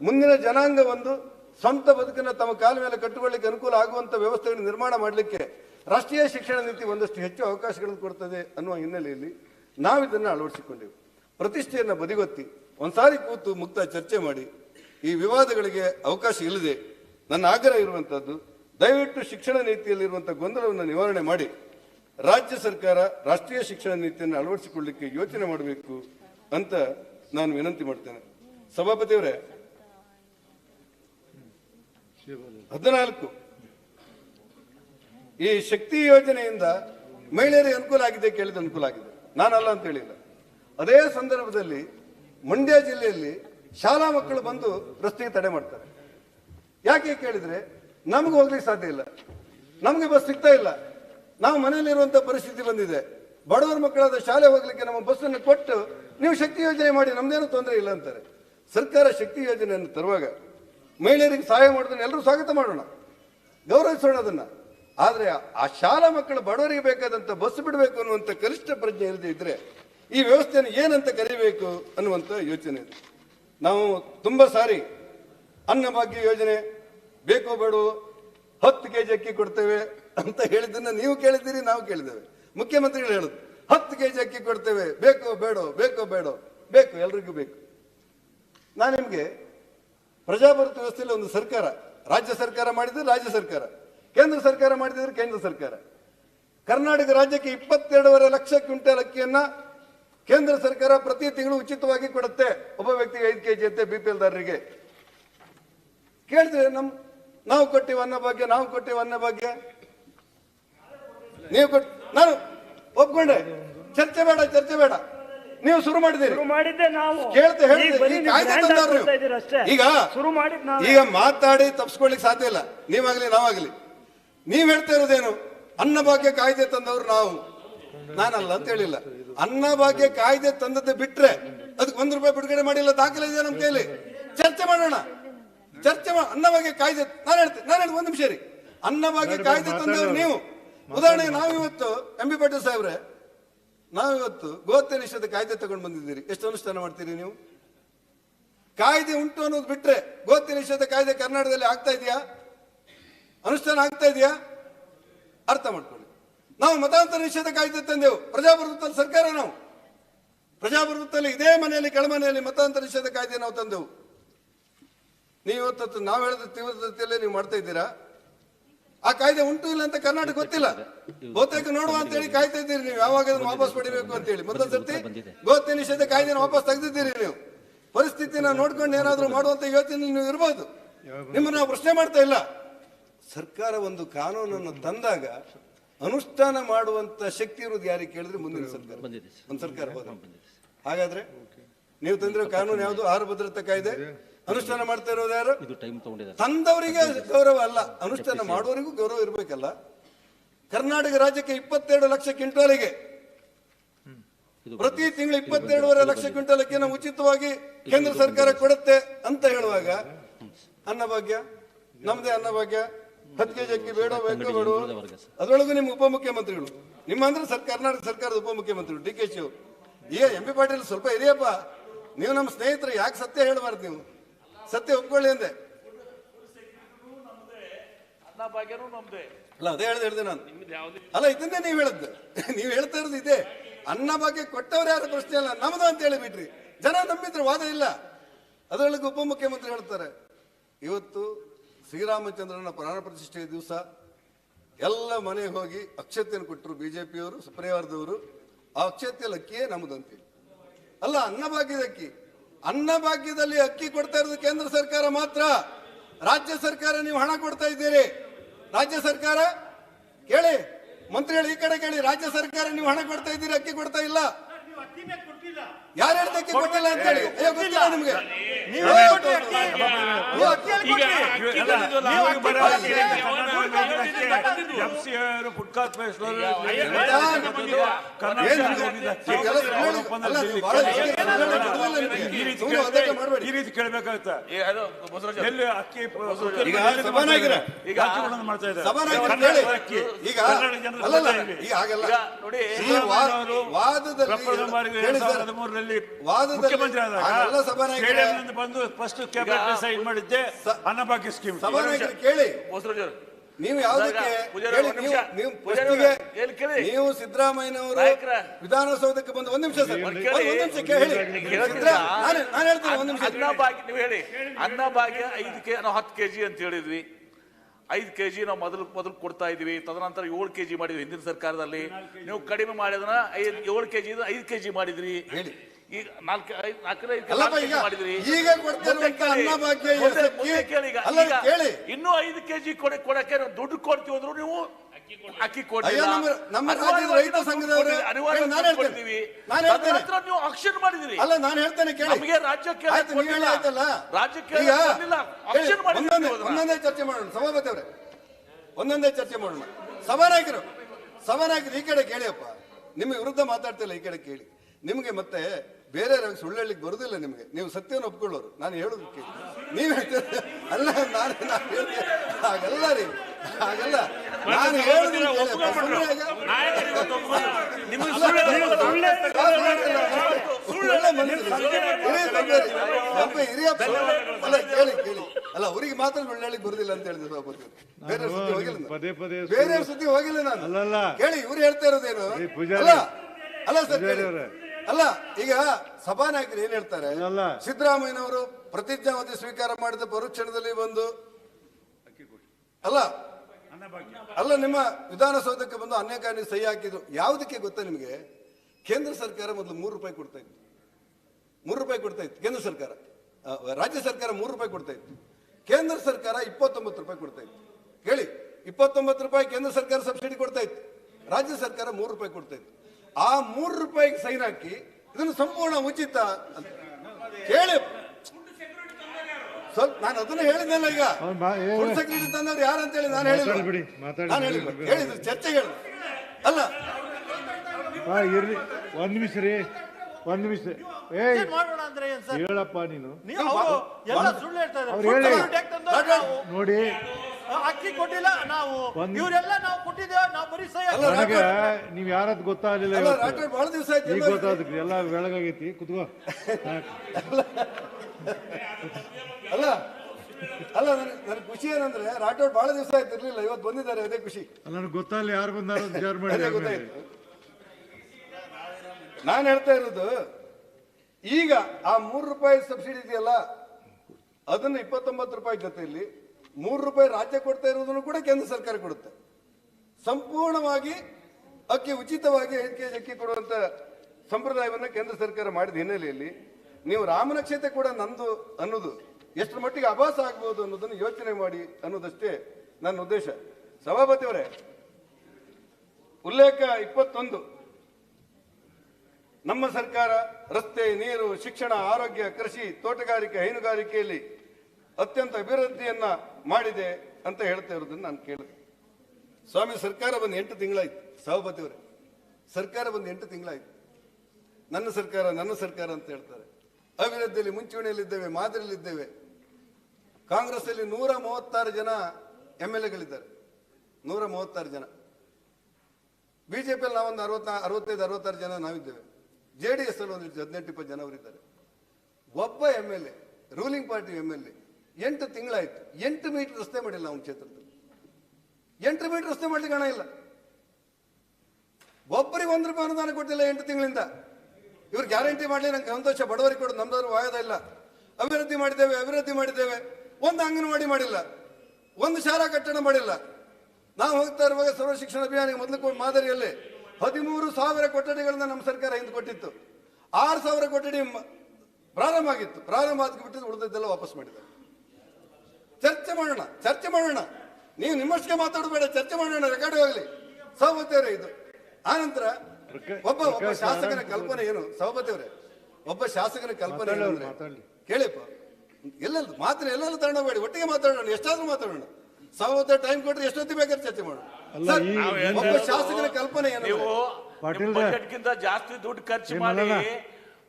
ಮುಂದಿನ ಜನಾಂಗ ಒಂದು ಸ್ವಂತ ಬದುಕನ್ನು ತಮ್ಮ ಕಾಲ ಮೇಲೆ ಕಟ್ಟಿಕೊಳ್ಳಿಕ್ಕೆ ಅನುಕೂಲ ಆಗುವಂಥ ವ್ಯವಸ್ಥೆಗಳನ್ನು ನಿರ್ಮಾಣ ಮಾಡಲಿಕ್ಕೆ ರಾಷ್ಟ್ರೀಯ ಶಿಕ್ಷಣ ನೀತಿ ಒಂದಷ್ಟು ಹೆಚ್ಚು ಅವಕಾಶಗಳನ್ನು ಕೊಡ್ತದೆ ಅನ್ನುವ ಹಿನ್ನೆಲೆಯಲ್ಲಿ ನಾವು ಇದನ್ನು ಅಳವಡಿಸಿಕೊಂಡೆವು. ಪ್ರತಿಷ್ಠೆಯನ್ನು ಬದಿಗೊತ್ತಿ ಒಂದ್ಸಾರಿ ಕೂತು ಮುಕ್ತ ಚರ್ಚೆ ಮಾಡಿ ಈ ವಿವಾದಗಳಿಗೆ ಅವಕಾಶ ಇಲ್ಲದೆ ನನ್ನ ಆಗ್ರಹ ಇರುವಂಥದ್ದು ದಯವಿಟ್ಟು ಶಿಕ್ಷಣ ನೀತಿಯಲ್ಲಿರುವಂಥ ಗೊಂದಲವನ್ನು ನಿವಾರಣೆ ಮಾಡಿ ರಾಜ್ಯ ಸರ್ಕಾರ ರಾಷ್ಟ್ರೀಯ ಶಿಕ್ಷಣ ನೀತಿಯನ್ನು ಅಳವಡಿಸಿಕೊಳ್ಳಲಿಕ್ಕೆ ಯೋಚನೆ ಮಾಡಬೇಕು ಅಂತ ನಾನು ವಿನಂತಿ ಮಾಡ್ತೇನೆ. ಸಭಾಪತಿಯವರೇ ಹದಿನಾಲ್ಕು. ಈ ಶಕ್ತಿ ಯೋಜನೆಯಿಂದ ಮಹಿಳೆಯರಿಗೆ ಅನುಕೂಲ ಆಗಿದೆ ಕೇಳಿದ ಅನುಕೂಲ ಆಗಿದೆ. ನಾನಲ್ಲ ಅಂತ ಹೇಳಿಲ್ಲ. ಅದೇ ಸಂದರ್ಭದಲ್ಲಿ ಮಂಡ್ಯ ಜಿಲ್ಲೆಯಲ್ಲಿ ಶಾಲಾ ಮಕ್ಕಳು ಬಂದು ರಸ್ತೆಗೆ ತಡೆ ಮಾಡ್ತಾರೆ. ಯಾಕೆ ಕೇಳಿದ್ರೆ ನಮ್ಗೆ ಹೋಗ್ಲಿಕ್ಕೆ ಸಾಧ್ಯ ಇಲ್ಲ. ನಮ್ಗೆ ಬಸ್ ಸಿಗ್ತಾ ಇಲ್ಲ. ನಾವು ಮನೆಯಲ್ಲಿರುವಂತ ಪರಿಸ್ಥಿತಿ ಬಂದಿದೆ. ಬಡವರ ಮಕ್ಕಳಾದ ಶಾಲೆ ಹೋಗ್ಲಿಕ್ಕೆ ನಮ್ಮ ಬಸ್ಸನ್ನು ಕೊಟ್ಟು ನೀವು ಶಕ್ತಿ ಯೋಜನೆ ಮಾಡಿ ನಮ್ದೇನು ತೊಂದರೆ ಇಲ್ಲ ಅಂತಾರೆ. ಸರ್ಕಾರ ಶಕ್ತಿ ಯೋಜನೆಯನ್ನು ತರುವಾಗ ಮಹಿಳೆಯರಿಗೆ ಸಹಾಯ ಮಾಡೋದನ್ನು ಎಲ್ಲರೂ ಸ್ವಾಗತ ಮಾಡೋಣ. ಗೌರವಿಸೋಣ ಅದನ್ನು. ಆದರೆ ಆ ಶಾಲಾ ಮಕ್ಕಳು ಬಡವರಿಗೆ ಬೇಕಾದಂಥ ಬಸ್ ಬಿಡಬೇಕು ಅನ್ನುವಂಥ ಕನಿಷ್ಠ ಪ್ರಜ್ಞೆ ಇಲ್ಲದೆ ಇದ್ದರೆ ಈ ವ್ಯವಸ್ಥೆಯನ್ನು ಏನಂತ ಕರಿಬೇಕು ಅನ್ನುವಂಥ ಯೋಚನೆ ಇದೆ. ನಾವು ತುಂಬ ಸಾರಿ ಅನ್ನಭಾಗ್ಯ ಯೋಜನೆ, ಬೇಕೋ ಬೇಡವೋ ಹತ್ತು ಕೆ ಜಿ ಅಕ್ಕಿ ಕೊಡ್ತೇವೆ ಅಂತ ಹೇಳಿದ್ದನ್ನು ನೀವು ಕೇಳಿದ್ದೀರಿ, ನಾವು ಕೇಳಿದ್ದೇವೆ. ಮುಖ್ಯಮಂತ್ರಿಗಳು ಹೇಳೋದು, ಹತ್ತು ಕೆ ಜಿ ಅಕ್ಕಿ ಕೊಡ್ತೇವೆ, ಬೇಕೋ ಬೇಡೋ ಬೇಕೋ ಬೇಡೋ, ಬೇಕು, ಎಲ್ರಿಗೂ ಬೇಕು. ನಾನು ನಿಮಗೆ ಪ್ರಜಾಪ್ರಭುತ್ವ ವ್ಯವಸ್ಥೆಯಲ್ಲಿ ಒಂದು ಸರ್ಕಾರ, ರಾಜ್ಯ ಸರ್ಕಾರ ಮಾಡಿದ್ರೆ ರಾಜ್ಯ ಸರ್ಕಾರ, ಕೇಂದ್ರ ಸರ್ಕಾರ ಮಾಡಿದ್ರೆ ಕೇಂದ್ರ ಸರ್ಕಾರ. ಕರ್ನಾಟಕ ರಾಜ್ಯಕ್ಕೆ ಇಪ್ಪತ್ತೆರಡೂವರೆ ಲಕ್ಷ ಕ್ವಿಂಟಲ್ ಅಕ್ಕಿಯನ್ನ ಕೇಂದ್ರ ಸರ್ಕಾರ ಪ್ರತಿ ತಿಂಗಳು ಉಚಿತವಾಗಿ ಕೊಡುತ್ತೆ. ಒಬ್ಬ ವ್ಯಕ್ತಿಗೆ ಐದು ಕೆಜಿ ಅಂತೆ ಬಿ ಪಿ ಎಲ್ದಾರರಿಗೆ. ಕೇಳಿದ್ರೆ ನಮ್, ನಾವು ಕೊಟ್ಟಿವಿ ಅನ್ನೋ ಬಗ್ಗೆ ನಾವು ಕೊಟ್ಟಿವಿ ಅನ್ನೋ ಬಗ್ಗೆ ನೀವು ಕೊಟ್ಟು ನಾನು ಒಪ್ಕೊಂಡೆ. ಚರ್ಚೆ ಬೇಡ ಚರ್ಚೆ ಬೇಡ. ನೀವು ಶುರು ಮಾಡಿದ್ದೀರಿ. ಶುರು ಮಾಡಿದ್ದೆ ನಾವು. ಕೇಳ್ತೆ ಈಗ ನೀವು ಶುರು ಮಾಡಿದ್ ನಾವು. ಈಗ ಮಾತಾಡಿ ತಪ್ಪಿಸ್ಕೊಳ್ಳಿಕ್ ಸಾಧ್ಯ ಇಲ್ಲ. ನೀವಾಗ್ಲಿ ನಾವಾಗ್ಲಿ. ನೀವ್ ಹೇಳ್ತಾ ಇರೋದೇನು? ಅನ್ನ ಭಾಗ್ಯ ಕಾಯ್ದೆ ತಂದವ್ರು ನಾವು. ನಾನಲ್ಲ ಅಂತ ಹೇಳಿಲ್ಲ. ಅನ್ನ ಭಾಗ್ಯ ಕಾಯ್ದೆ ತಂದದ್ದು ಬಿಟ್ರೆ ಅದಕ್ಕೆ ಒಂದ್ ರೂಪಾಯಿ ಬಿಡುಗಡೆ ಮಾಡಿಲ್ಲ ದಾಖಲೆ ಇದೆ ನಮ್ಮ ಕೈಲಿ? ಚರ್ಚೆ ಮಾಡೋಣ. ಚರ್ಚೆ ಮಾ ಅನ್ನ ಭಾಗ್ಯ ಕಾಯ್ದೆ ನಾನು ಹೇಳ್ತೇನೆ ನಾನು ಹೇಳಿ ಒಂದ್ ನಿಮಿಷ ರೀ ಅನ್ನ ಭಾಗ್ಯ ಕಾಯ್ದೆ ತಂದವ್ರು ನೀವು. ಉದಾಹರಣೆಗೆ ನಾವಿವತ್ತು ಎಂ ಬಿ ಪಾಟೀಲ್ ಸಾಹೇಬ್ರೆ ನಾವಿವತ್ತು ಗೋತ್ಯ ನಿಷೇಧ ಕಾಯ್ದೆ ತಗೊಂಡು ಬಂದಿದ್ದೀರಿ. ಎಷ್ಟು ಅನುಷ್ಠಾನ ಮಾಡ್ತೀರಿ ನೀವು? ಕಾಯ್ದೆ ಉಂಟು ಅನ್ನೋದು ಬಿಟ್ರೆ ಗೋಹತ್ಯೆ ನಿಷೇಧ ಕಾಯ್ದೆ ಕರ್ನಾಟಕದಲ್ಲಿ ಆಗ್ತಾ ಇದೆಯಾ? ಅನುಷ್ಠಾನ ಆಗ್ತಾ ಇದೆಯಾ? ಅರ್ಥ ಮಾಡ್ಕೊಳ್ಳಿ. ನಾವು ಮತಾಂತರ ನಿಷೇಧ ಕಾಯ್ದೆ ತಂದೆವು. ಪ್ರಜಾಪ್ರಭುತ್ವದ ಸರ್ಕಾರ ನಾವು. ಪ್ರಜಾಪ್ರಭುತ್ವದಲ್ಲಿ ಇದೇ ಮನೆಯಲ್ಲಿ, ಕೆಳಮನೆಯಲ್ಲಿ ಮತಾಂತರ ನಿಷೇಧ ಕಾಯ್ದೆ ನಾವು ತಂದೆವು. ನೀವು ಇವತ್ತು, ನಾವು ಹೇಳಿದ ತೀವ್ರತೆಯಲ್ಲೇ ನೀವು ಮಾಡ್ತಾ ಇದ್ದೀರಾ? ಆ ಕಾಯ್ದೆ ಉಂಟು ಇಲ್ಲ ಅಂತ ಕರ್ನಾಟಕ ಗೊತ್ತಿಲ್ಲ. ಬಹುತೇಕ ನೋಡುವ ಅಂತ ಹೇಳಿ ಕಾಯ್ತಾ ಇದ್ದೀರಿ ನೀವು. ಯಾವಾಗ ಅದನ್ನು ವಾಪಸ್ ಪಡಿಬೇಕು ಅಂತ ಹೇಳಿ. ಮೊದಲ ಸರ್ತಿ ಗೋಹತ್ಯೆ ನಿಷೇಧ ಕಾಯ್ದೆನ ವಾಪಸ್ ತೆಗೆದಿದ್ದೀರಿ ನೀವು. ಪರಿಸ್ಥಿತಿನ ನೋಡ್ಕೊಂಡು ಏನಾದ್ರೂ ಮಾಡುವಂತ ಯೋಚನೆ ನೀವು ಇರಬಹುದು ನಿಮ್ಮನ್ನ ನಾವು ಪ್ರಶ್ನೆ ಮಾಡ್ತಾ ಇಲ್ಲ. ಸರ್ಕಾರ ಒಂದು ಕಾನೂನನ್ನು ತಂದಾಗ ಅನುಷ್ಠಾನ ಮಾಡುವಂತ ಶಕ್ತಿ ಇರೋದು ಯಾರಿಗೆ ಕೇಳಿದ್ರೆ ಮುಂದಿನ ಸರ್ಕಾರ. ಒಂದು ಸರ್ಕಾರ ಹೋದ ಹಾಗಾದ್ರೆ ನೀವು ತಂದಿರೋ ಕಾನೂನು ಯಾವುದು? ಆಹಾರ ಭದ್ರತಾ ಕಾಯ್ದೆ? ಅನುಷ್ಠಾನ ಮಾಡ್ತಾ ಇರೋದು ಯಾರು? ಇದು ಟೈಮ್ ತಗೊಂಡಿದ್ದಾರೆ. ತಂದವರಿಗೆ ಗೌರವ ಅಲ್ಲ. ಅನುಷ್ಠಾನ ಮಾಡುವವರಿಗೂ ಗೌರವ ಇರಬೇಕಲ್ಲ. ಕರ್ನಾಟಕ ರಾಜ್ಯಕ್ಕೆ ಇಪ್ಪತ್ತೆರಡು ಲಕ್ಷ ಕ್ವಿಂಟಾಲಿಗೆ. ಪ್ರತಿ ತಿಂಗಳು ಇಪ್ಪತ್ತೆರಡೂವರೆ ಲಕ್ಷ ಕ್ವಿಂಟಾಲ್ ನಾವು ಉಚಿತವಾಗಿ ಕೇಂದ್ರ ಸರ್ಕಾರ ಕೊಡುತ್ತೆ ಅಂತ ಹೇಳುವಾಗ ಅನ್ನಭಾಗ್ಯ ನಮ್ದೇ ಅನ್ನಭಾಗ್ಯ. ಹತ್ತು ಕೆಜಿ ಅಕ್ಕಿ ಬೇಡ ಬೇಕೋ ಬೇಡ. ಅದರೊಳಗೂ ನಿಮ್ಮ ಉಪಮುಖ್ಯಮಂತ್ರಿಗಳು. ನಿಮ್ಮ ಅಂದ್ರೆ ಸರ್ ಕರ್ನಾಟಕ ಸರ್ಕಾರದ ಉಪಮುಖ್ಯಮಂತ್ರಿಗಳು ಡಿ ಕೆ ಶಿವ್ ಏ ಈಗ ಎಂ ಪಿ ಪಾಟೀಲ್ ಸ್ವಲ್ಪ ಇದೆಯಪ್ಪ ನೀವು ನಮ್ಮ ಸ್ನೇಹಿತರು ಯಾಕೆ ಸತ್ಯ ಹೇಳಬಾರ್ದು ನೀವು? ಸತ್ಯ ಒಪ್ಕೊಳ್ಳಿ ಅಂದೆ. ಅಲ್ಲ ಅದೇ ಹೇಳ್ದೆ ಹೇಳ್ದೆ ನಾನು. ಅಲ್ಲ ಇದನ್ನೇ ನೀವು ಹೇಳದ್ದು. ನೀವು ಹೇಳ್ತಾ ಇರೋದು ಇದೆ. ಅನ್ನ ಬಗ್ಗೆ ಕೊಟ್ಟವ್ರು ಯಾರು ಪ್ರಶ್ನೆ ಅಲ್ಲ ನಮ್ದು ಅಂತ ಹೇಳಿ ಬಿಟ್ರಿ ಜನ ನಂಬಿದ್ರೆ ವಾದ ಇಲ್ಲ. ಅದರೊಳಗೆ ಉಪಮುಖ್ಯಮಂತ್ರಿ ಹೇಳ್ತಾರೆ ಇವತ್ತು ಶ್ರೀರಾಮಚಂದ್ರನ ಪ್ರಾಣ ಪ್ರತಿಷ್ಠೆಯ ದಿವಸ ಎಲ್ಲ ಮನೆಗೆ ಹೋಗಿ ಅಕ್ಷತೆಯನ್ನು ಕೊಟ್ಟರು ಬಿಜೆಪಿಯವರು ಸುಪ್ರಿಯವಾರದವರು. ಆ ಅಕ್ಷತೆಯಲ್ಲಿ ಲಕ್ಕಿಯೇ ನಮ್ದು ಅಂತೇಳಿ ಅಲ್ಲ ಅನ್ನಭಾಗ್ಯದ ಅಕ್ಕಿ ಅನ್ನಭಾಗ್ಯದಲ್ಲಿ ಅಕ್ಕಿ ಕೊಡ್ತಾ ಇರೋದು ಕೇಂದ್ರ ಸರ್ಕಾರ ಮಾತ್ರ. ರಾಜ್ಯ ಸರ್ಕಾರ ನೀವು ಹಣ ಕೊಡ್ತಾ ಇದ್ದೀರಿ. ರಾಜ್ಯ ಸರ್ಕಾರ, ಕೇಳಿ, ಮಂತ್ರಿಗಳು ಈ ಕಡೆ ಕೇಳಿ, ರಾಜ್ಯ ಸರ್ಕಾರ ನೀವು ಹಣ ಕೊಡ್ತಾ ಇದ್ದೀರಿ, ಅಕ್ಕಿ ಕೊಡ್ತಾ ಇಲ್ಲ? ಯಾರು ಹೇಳ್ದ ಅಕ್ಕಿ ಕೊಟ್ಟಿಲ್ಲ ಅಂತ ಹೇಳಿ. ಅಯ್ಯೋ ಗೊತ್ತಿಲ್ಲ ನಿಮ್ಗೆ. ಅಕ್ಕಿ ನೀವು ಅಕ್ಕಿ ಫುಡ್ ಎಂಸಿ ಅವರು ಫುಟ್ಪಾತ್ ಏನ್ ನಿಮ್ಗೆ? ಈಗೆಲ್ಲ ಸುಳ್ಳು. ಅಲ್ಲ, ನೀವು ಬಹಳ ಜನ ಸುಳ್ಳು. ಬಿಡುವಲ್ಲ ನಿಮ್ಗೆ. ಸುಮ್ನೆ ಒದ್ದಾಟ ಮಾಡ್ಬೇಡಿ. ಈ ರೀತಿ ಕೇಳಬೇಕಾಗುತ್ತೆ. ಈಗ ಅದು ಬಸವರಾಜ್ ಎಲ್ಲಿ ಅಕ್ಕಿ ಈಗ ಸಭಾನಾಯಕರ ಈಗ ರಾಜ್ಯಗಳನ್ನು ಮಾಡ್ತಾ ಇದ್ದಾರೆ. ಸಭಾನಾಯಕರು ಅಕ್ಕಿ. ಈಗ ಕನ್ನಡ ಜನರು ಅಲ್ಲಲ್ಲ ಈಗ ಹಾಗಲ್ಲ. ಈಗ ನೋಡಿ ಈ ವಾದದಲ್ಲಿ ಹೇಳಿ ಸರ್. ವಾದದಲ್ಲಿ ಮುಖ್ಯಮಂತ್ರಿ ಆದಾಗ. ಬಂದು ಫಸ್ಟ್ ಕ್ಯಾಬಿನೆಟ್ ಸೈನ್ ಮಾಡಿದ್ದೆ ಅನ್ನಭಾಗ್ಯ ಸ್ಕೀಮ್ ಕೇಳಿ. ನೀವು ಯಾವುದಕ್ಕೆ ನೀವು ಸಿದ್ದರಾಮಯ್ಯನವರು. ವಿಧಾನಸೌಧಕ್ಕೆ ಬಂದು ಒಂದ್ ನಿಮಿಷ ಸರ್. ಒಂದು ನಿಮಿಷ ಕೇಳಿ. ನಾನು ನಾನು ಹೇಳ್ತೀನಿ ಒಂದ್ ನಿಮಿಷ ಅನ್ನ ಭಾಗ್ಯ ನೀವು ಹೇಳಿ. ಅನ್ನ ಭಾಗ್ಯ ಐದು ಕೆ ನಾವು ಹತ್ತು ಕೆಜಿ ಅಂತ ಹೇಳಿದ್ವಿ. ಐದು ಕೆಜಿ ನಾವು ಮೊದಲು ಮೊದಲು ಕೊಡ್ತಾ ಇದೀವಿ. ತದನಂತರ ಏಳು ಕೆಜಿ ಮಾಡಿದ್ವಿ ಹಿಂದಿನ ಸರ್ಕಾರದಲ್ಲಿ. ನೀವು ಕಡಿಮೆ ಮಾಡಿದ್ರ ಐದು ಏಳು ಕೆಜಿ ಐದು ಕೆಜಿ ಮಾಡಿದ್ರಿ. ಹೇಳಿ. ಈಗ ನಾಲ್ಕು ಐದು ನಾಲ್ಕರ ಐದು ಅಲ್ಲಪ್ಪ, ನಾಲ್ಕು ಈಗ- ಮಾಡಿದ್ರಿ. ಈಗ ಕೇಳಿ. ಇನ್ನೂ ಐದು ಕೆಜಿ ಕೊಡ ಕೊಡಕ್ಕೆ ದುಡ್ಡು ಕೊಡ್ತೀವಿ ಅಂದ್ರು ನೀವು ಅಕ್ಕಿ ಕೊಡ್ತೀವಿ. ಅನಿವಾರ್ಯವಾಗಿ ನಾನು ಹೇಳ್ತೇನೆ. ನಾನು ಹೇಳ್ತೇನೆ. ನೀವು ಆಕ್ಷನ್ ಮಾಡಿದ್ರಿ. ಅಲ್ಲ ನಾನು ಹೇಳ್ತೇನೆ ಕೇಳಿ. ನಮಗೆ ರಾಜ್ಯಕ್ಕೆ ಆಯ್ತಲ್ಲ? ರಾಜ್ಯಕ್ಕೆ. ಆಕ್ಷನ್ ಒಂದೊಂದೇ ಒಂದೊಂದೇ ಚರ್ಚೆ ಮಾಡೋಣ. ಸಭಾಪತಿ ಅವರೇ ಒಂದೊಂದೇ ಚರ್ಚೆ ಮಾಡೋಣ. ಸಭಾನಾಯಕರು ಸಭಾನಾಯಕರು ಈ ಕಡೆ ಕೇಳಿಯಪ್ಪ. ನಿಮ್ಮ ವಿರುದ್ಧ ಮಾತಾಡ್ತಿಲ್ಲ ಈ ಕಡೆ ಕೇಳಿ. ನಿಮಗೆ ಮತ್ತೆ ಬೇರೆ ಸುಳ್ಳು ಹೇಳಲಿಕ್ಕೆ ಬರುದಿಲ್ಲ ನಿಮಗೆ ನೀವು ಸತ್ಯವನ್ನು ಒಪ್ಕೊಳ್ಳೋರು ನಾನು ಹೇಳೋದಕ್ಕೆ ಕೇಳಿ ನೀವು ಹೇಳ್ತೀರ ಅಲ್ಲ ನಾನು ನಾನು ಹೇಳ್ತೀನಿ ಹಾಗಲ್ಲ ರೀ ಹಾಗಲ್ಲ ನಾನು ಅಲ್ಲ ಕೇಳಿ ಕೇಳಿ ಅಲ್ಲ ಅವರಿಗೆ ಮಾತ್ರ ಸುಳ್ಳು ಹೇಳಿಕ್ ಬರುದಿಲ್ಲ ಅಂತ ಹೇಳಿದ್ರು ಸಭಾಪತಿ ಬೇರೆ ಸುದ್ದಿ ಹೋಗಿಲ್ಲ. ಪದೇ ಪದೇ ಬೇರೆ ಸುದ್ದಿ ಹೋಗಿಲ್ಲ ನಾನು. ಕೇಳಿ ಇವ್ರು ಹೇಳ್ತಾ ಇರೋದೇನು ಅಲ್ಲ ಅಲ್ಲ ಸರ್. ಅಲ್ಲ ಈಗ ಸಭಾನಾಯಕರು ಏನ್ ಹೇಳ್ತಾರೆ. ಸಿದ್ದರಾಮಯ್ಯನವರು ಪ್ರತಿಜ್ಞಾವಧಿ ಸ್ವೀಕಾರ ಮಾಡಿದ ಪರುಕ್ಷಣದಲ್ಲಿ ಬಂದು ಅಲ್ಲ ಅಲ್ಲ ನಿಮ್ಮ ವಿಧಾನಸೌಧಕ್ಕೆ ಬಂದು ಅನ್ಯಕಾನಿ ಸಹಿ ಹಾಕಿದ್ರು. ಯಾವುದಕ್ಕೆ ಗೊತ್ತಾ ನಿಮಗೆ? ಕೇಂದ್ರ ಸರ್ಕಾರ ಮೊದಲು ಮೂರು ರೂಪಾಯಿ ಕೊಡ್ತಾ ಇತ್ತು. ಮೂರು ರೂಪಾಯಿ ಕೊಡ್ತಾ ಇತ್ತು ಕೇಂದ್ರ ಸರ್ಕಾರ. ರಾಜ್ಯ ಸರ್ಕಾರ ಮೂರು ರೂಪಾಯಿ ಕೊಡ್ತಾ ಇತ್ತು. ಕೇಂದ್ರ ಸರ್ಕಾರ ಇಪ್ಪತ್ತೊಂಬತ್ತು ರೂಪಾಯಿ ಕೊಡ್ತಾ ಇತ್ತು. ಹೇಳಿ ಇಪ್ಪತ್ತೊಂಬತ್ತು ರೂಪಾಯಿ ಕೇಂದ್ರ ಸರ್ಕಾರ ಸಬ್ಸಿಡಿ ಕೊಡ್ತಾ ಇತ್ತು. ರಾಜ್ಯ ಸರ್ಕಾರ ಮೂರು ರೂಪಾಯಿ ಕೊಡ್ತಾ ಇತ್ತು. ಆ ಮೂರು ರೂಪಾಯಿಗೆ ಸೈನ್ ಹಾಕಿ ಇದನ್ನು ಸಂಪೂರ್ಣ ಉಚಿತ ಅಂತ. ಕೇಳಿ. ಸ್ವಲ್ಪ ನಾನು ಅದನ್ನ ಹೇಳಿದ್ನಲ್ಲ ಈಗ. ಫುಡ್ ಸೆಕ್ಯೂರಿಟಿ ತಂದವ್ರು ಯಾರು ಅಂತ ಹೇಳಿ ನಾನು ಹೇಳಿಲ್ಲ. ನಾನು ಹೇಳಿಲ್ಲ ಹೇಳಿದ್ರು ಚರ್ಚೆ ಹೇಳಿದ್ರು ಅಲ್ಲ. ಇರ್ಲಿ. ಇರ್ರಿ ಒಂದ್ ನಿಮಿಷ ರೀ. ಒಂದ್ ನಿಮಿಷ. ಏಯ್. ಏನ್ ಮಾಡೋಣ ಅಂದ್ರೆ ಹೇಳಪ್ಪ ನೀನು. ಹೇಳಿ. ನೋಡಿ. ಅಕ್ಕಿ ಕೊಟ್ಟಿಲ್ಲ ನಾವು ಒಂದ್- ಇವರೆಲ್ಲ ನಾವು ಕೊಟ್ಟಿದ್ದೇವೆ ನಾವು ಬರೀ ಸಹಿ ನನಗೆ ನೀವ್ ಯಾರದ್ ಗೊತ್ತಾಗ್ಲಿಲ್ಲ ಅಲ್ಲ ಇವತ್ತು. ರಾಠೋಡ್ ಬಹಳ ದಿವಸ ಆಯ್ತು ಈಗ ಎಲ್ಲೋ ಎಲ್ಲ ಬೆಳಗಾಗೈತಿ ಕುತ್ಕೋ. ಅಲ್ಲ ಅಲ್ಲ ನನ್- ನನಗೆ ಖುಷಿ ಏನಂದ್ರೆ ರಾಠೋಡ್ ಬಹಳ ದಿವಸ ಆಯ್ತು ಇರ್ಲಿಲ್ಲ ಇವತ್ತು ಬಂದಿದ್ದಾರೆ ಅದೇ ಖುಷಿ. ನನಗೆ ಗೊತ್ತಾಗಲ್ಲ ಯಾರು ಬಂದಾರ ವಿಚಾರ ಅದೇ ಗೊತ್ತಾಯ್ತು. ನಾನು ಹೇಳ್ತಾ ಇರೋದು ಈಗ ಆ ಮೂರು ರೂಪಾಯಿ ಸಬ್ಸಿಡಿ ಇದೆಯಲ್ಲ ಅದನ್ನ ಇಪ್ಪತ್ತೊಂಬತ್ತು ರೂಪಾಯಿ ಜೊತೆಯಲ್ಲಿ ಮೂರು ರೂಪಾಯಿ ರಾಜ್ಯ ಕೊಡ್ತಾ ಇರೋದನ್ನು ಕೂಡ ಕೇಂದ್ರ ಸರ್ಕಾರ ಕೊಡುತ್ತೆ. ಸಂಪೂರ್ಣವಾಗಿ ಅಕ್ಕಿ ಉಚಿತವಾಗಿ ಐದು ಕೆಜಿ ಅಕ್ಕಿ ಕೊಡುವಂತ ಸಂಪ್ರದಾಯವನ್ನು ಕೇಂದ್ರ ಸರ್ಕಾರ ಮಾಡಿದ ಹಿನ್ನೆಲೆಯಲ್ಲಿ ನೀವು ರಾಮನಕ್ಷತೆ ಕೂಡ ನಂದು ಅನ್ನೋದು, ಎಷ್ಟರ ಮಟ್ಟಿಗೆ ಅಭಾಸ ಆಗ್ಬೋದು ಅನ್ನೋದನ್ನು ಯೋಚನೆ ಮಾಡಿ ಅನ್ನೋದಷ್ಟೇ ನನ್ನ ಉದ್ದೇಶ. ಸಭಾಪತಿ ಅವರೇ, ಉಲ್ಲೇಖ ಇಪ್ಪತ್ತೊಂದು. ನಮ್ಮ ಸರ್ಕಾರ ರಸ್ತೆ, ನೀರು, ಶಿಕ್ಷಣ, ಆರೋಗ್ಯ, ಕೃಷಿ, ತೋಟಗಾರಿಕೆ, ಹೈನುಗಾರಿಕೆಯಲ್ಲಿ ಅತ್ಯಂತ ಅಭಿವೃದ್ಧಿಯನ್ನ ಮಾಡಿದೆ ಅಂತ ಹೇಳ್ತಾ ಇರೋದನ್ನ ನಾನು ಕೇಳಿದೆ. ಸ್ವಾಮಿ, ಸರ್ಕಾರ ಬಂದು ಎಂಟು ತಿಂಗಳಾಯ್ತು, ಸಭಾಪತಿ ಅವರೇ. ಸರ್ಕಾರ ಬಂದು ಎಂಟು ತಿಂಗಳಾಯ್ತು. ನನ್ನ ಸರ್ಕಾರ ನನ್ನ ಸರ್ಕಾರ ಅಂತ ಹೇಳ್ತಾರೆ. ಅಭಿವೃದ್ಧಿಯಲ್ಲಿ ಮುಂಚೂಣಿಯಲ್ಲಿದ್ದೇವೆ, ಮಾದರಿಯಲ್ಲಿದ್ದೇವೆ. ಕಾಂಗ್ರೆಸ್ ಅಲ್ಲಿ ನೂರ ಮೂವತ್ತಾರು ಜನ ಎಂ ಎಲ್ ಎಗಳಿದ್ದಾರೆ. ನೂರ ಮೂವತ್ತಾರು ಜನ. ಬಿಜೆಪಿಯಲ್ಲಿ ನಾವೊಂದು ಅರವತ್ತ ಅರವತ್ತೈದು, ಅರವತ್ತಾರು ಜನ ನಾವಿದ್ದೇವೆ. ಜೆ ಡಿ ಎಸ್ ಅಲ್ಲಿ ಒಂದು ಹದಿನೆಂಟು, ಇಪ್ಪತ್ತು ಜನ ಅವರಿದ್ದಾರೆ ಒಬ್ಬ M L A, ruling party M L A ಎಂಟು ತಿಂಗಳಾಯ್ತು. ಎಂಟು ಮೀಟರ್ ರಸ್ತೆ ಮಾಡಿಲ್ಲ ಅವನ ಕ್ಷೇತ್ರದಲ್ಲಿ. ಎಂಟು ಮೀಟರ್ ರಸ್ತೆ ಮಾಡ್ಲಿಕ್ಕೆ ಹಣ ಇಲ್ಲ. ಒಬ್ಬರಿಗೆ ಒಂದು ರೂಪಾಯಿ ಅನುದಾನ ಕೊಟ್ಟಿಲ್ಲ ಎಂಟು ತಿಂಗಳಿಂದ. ಇವ್ರು ಗ್ಯಾರಂಟಿ ಮಾಡಲಿ, ನಂಗೆ ಸಂತೋಷ ಬಡವರಿಗೆ ಕೊಡು ನಮ್ದವ್ರು ವಾಯದ ಇಲ್ಲ. ಅಭಿವೃದ್ಧಿ ಮಾಡಿದ್ದೇವೆ ಅಭಿವೃದ್ಧಿ ಮಾಡಿದ್ದೇವೆ. ಒಂದು ಅಂಗನವಾಡಿ ಮಾಡಿಲ್ಲ. ಒಂದು ಶಾಲಾ ಕಟ್ಟಡ ಮಾಡಿಲ್ಲ. ನಾವು ಹೋಗ್ತಾ ಇರುವಾಗ ಸರ್ವ ಶಿಕ್ಷಣ ಅಭಿಯಾನಕ್ಕೆ ಮೊದಲು ಮಾದರಿಯಲ್ಲಿ ಹದಿಮೂರು ಸಾವಿರ ಕೊಠಡಿಗಳನ್ನ ನಮ್ಮ ಸರ್ಕಾರ ಹಿಂದೆ ಕೊಟ್ಟಿತ್ತು. ಆರು ಸಾವಿರ ಕೊಠಡಿ ಪ್ರಾರಂಭ ಆಗಿತ್ತು. ಪ್ರಾರಂಭ ಆದ್ಕೆ ಬಿಟ್ಟಿದ್ದು ಉಳಿದದ್ದೆಲ್ಲ ವಾಪಸ್ ಮಾಡಿದ್ದಾರೆ. ಚರ್ಚೆ ಮಾಡೋಣ ಚರ್ಚೆ ಮಾಡೋಣ ನೀವು ನಿಮ್ಮಷ್ಟೇ ಮಾತಾಡಬೇಡ ಚರ್ಚೆ ಮಾಡೋಣ ರೆಕಾರ್ಡ್ ಆಗಲಿ ಸಭಾಪತಿಯವರೇ ಇದು ಆನಂತರ ಒಬ್ಬ ಒಬ್ಬ ಶಾಸಕನ ಕಲ್ಪನೆ ಏನು ಸಭಾಪತಿಯವರೇ ಅವರೇ ಒಬ್ಬ ಶಾಸಕನ ಕಲ್ಪನೆ ಏನು ಅಂದ್ರೆ. ಕೇಳಿಪ್ಪ ಎಲ್ಲೆಲ್ಲ ಮಾತ್ರ ಎಲ್ಲೆಲ್ಲ ತಗೊಂಡೋಗ್ಬೇಡಿ ಒಟ್ಟಿಗೆ ಮಾತಾಡೋಣ ಎಷ್ಟಾದ್ರೂ ಮಾತಾಡೋಣ ಸಭಾಪತಿ ಟೈಮ್ ಕೊಟ್ಟರೆ ಎಷ್ಟೊತ್ತಿ ಬೇಕಾದ್ರೆ ಚರ್ಚೆ ಮಾಡೋಣ ಒಬ್ಬ ಶಾಸಕನ ಕಲ್ಪನೆ ಏನು. ಬಜೆಟ್ಗಿಂತ ಜಾಸ್ತಿ ದುಡ್ಡು ಖರ್ಚು ಮಾಡಿ.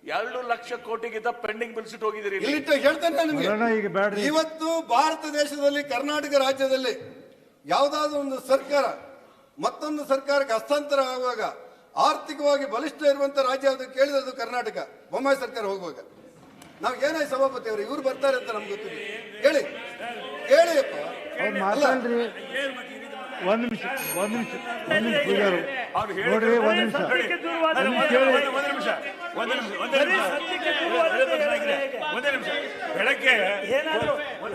ಎರಡು ಲಕ್ಷ ಕೋಟಿಗಿಂತ ಪೆಂಡಿಂಗ್ ಬಿಲ್ಸಿಟ್ ಹೋಗಿದ್ದೀರಿ ಇಲ್ಲಿ. ಇಲ್ಲಿಟ್ಟು ಹೇಳ್ತೇನೆ ನಾನು. ಇವತ್ತು ಭಾರತ ದೇಶದಲ್ಲಿ ಕರ್ನಾಟಕ ರಾಜ್ಯದಲ್ಲಿ ಯಾವುದಾದ್ರೂ ಒಂದು ಸರ್ಕಾರ ಮತ್ತೊಂದು ಸರ್ಕಾರಕ್ಕೆ ಹಸ್ತಾಂತರ ಆಗುವಾಗ ಆರ್ಥಿಕವಾಗಿ ಬಲಿಷ್ಠ ಇರುವಂತ ರಾಜ್ಯ ಅದು ಕೇಳಿದ್ರೆ ಅದು ಕರ್ನಾಟಕ. ಬೊಮ್ಮಾಯಿ ಸರ್ಕಾರ ಹೋಗುವಾಗ. ನಾವು ಏನಾಯ್ತು ಸಭಾಪತಿ ಅವರು? ಇವ್ರು ಬರ್ತಾರೆ ಅಂತ ನಮ್ಗೆ ಗೊತ್ತಿಲ್ಲ ಹೇಳಿ. ಹೇಳಿ ಅಪ್ಪ ಅವ್ರು ಮಾತಾಡ್ರಿ. ಒಂದ್ ನಿಮಿಷ ಒಂದ್ ನಿಮಿಷ ಒಂದ್ ನಿಮಿಷ ಪೂಜಾರು. ನೋಡ್ರಿ ಒಂದ್ ನಿಮಿಷ. ಒಂದು ನಿಮಿಷ ಒಂದು ನಿಮಿಷ ಒಂದು ನಿಮಿಷ. ಒಂದು ನಿಮಿಷ ಒಂದೇ ನಿಮಿಷ. ಬೆಳಗ್ಗೆ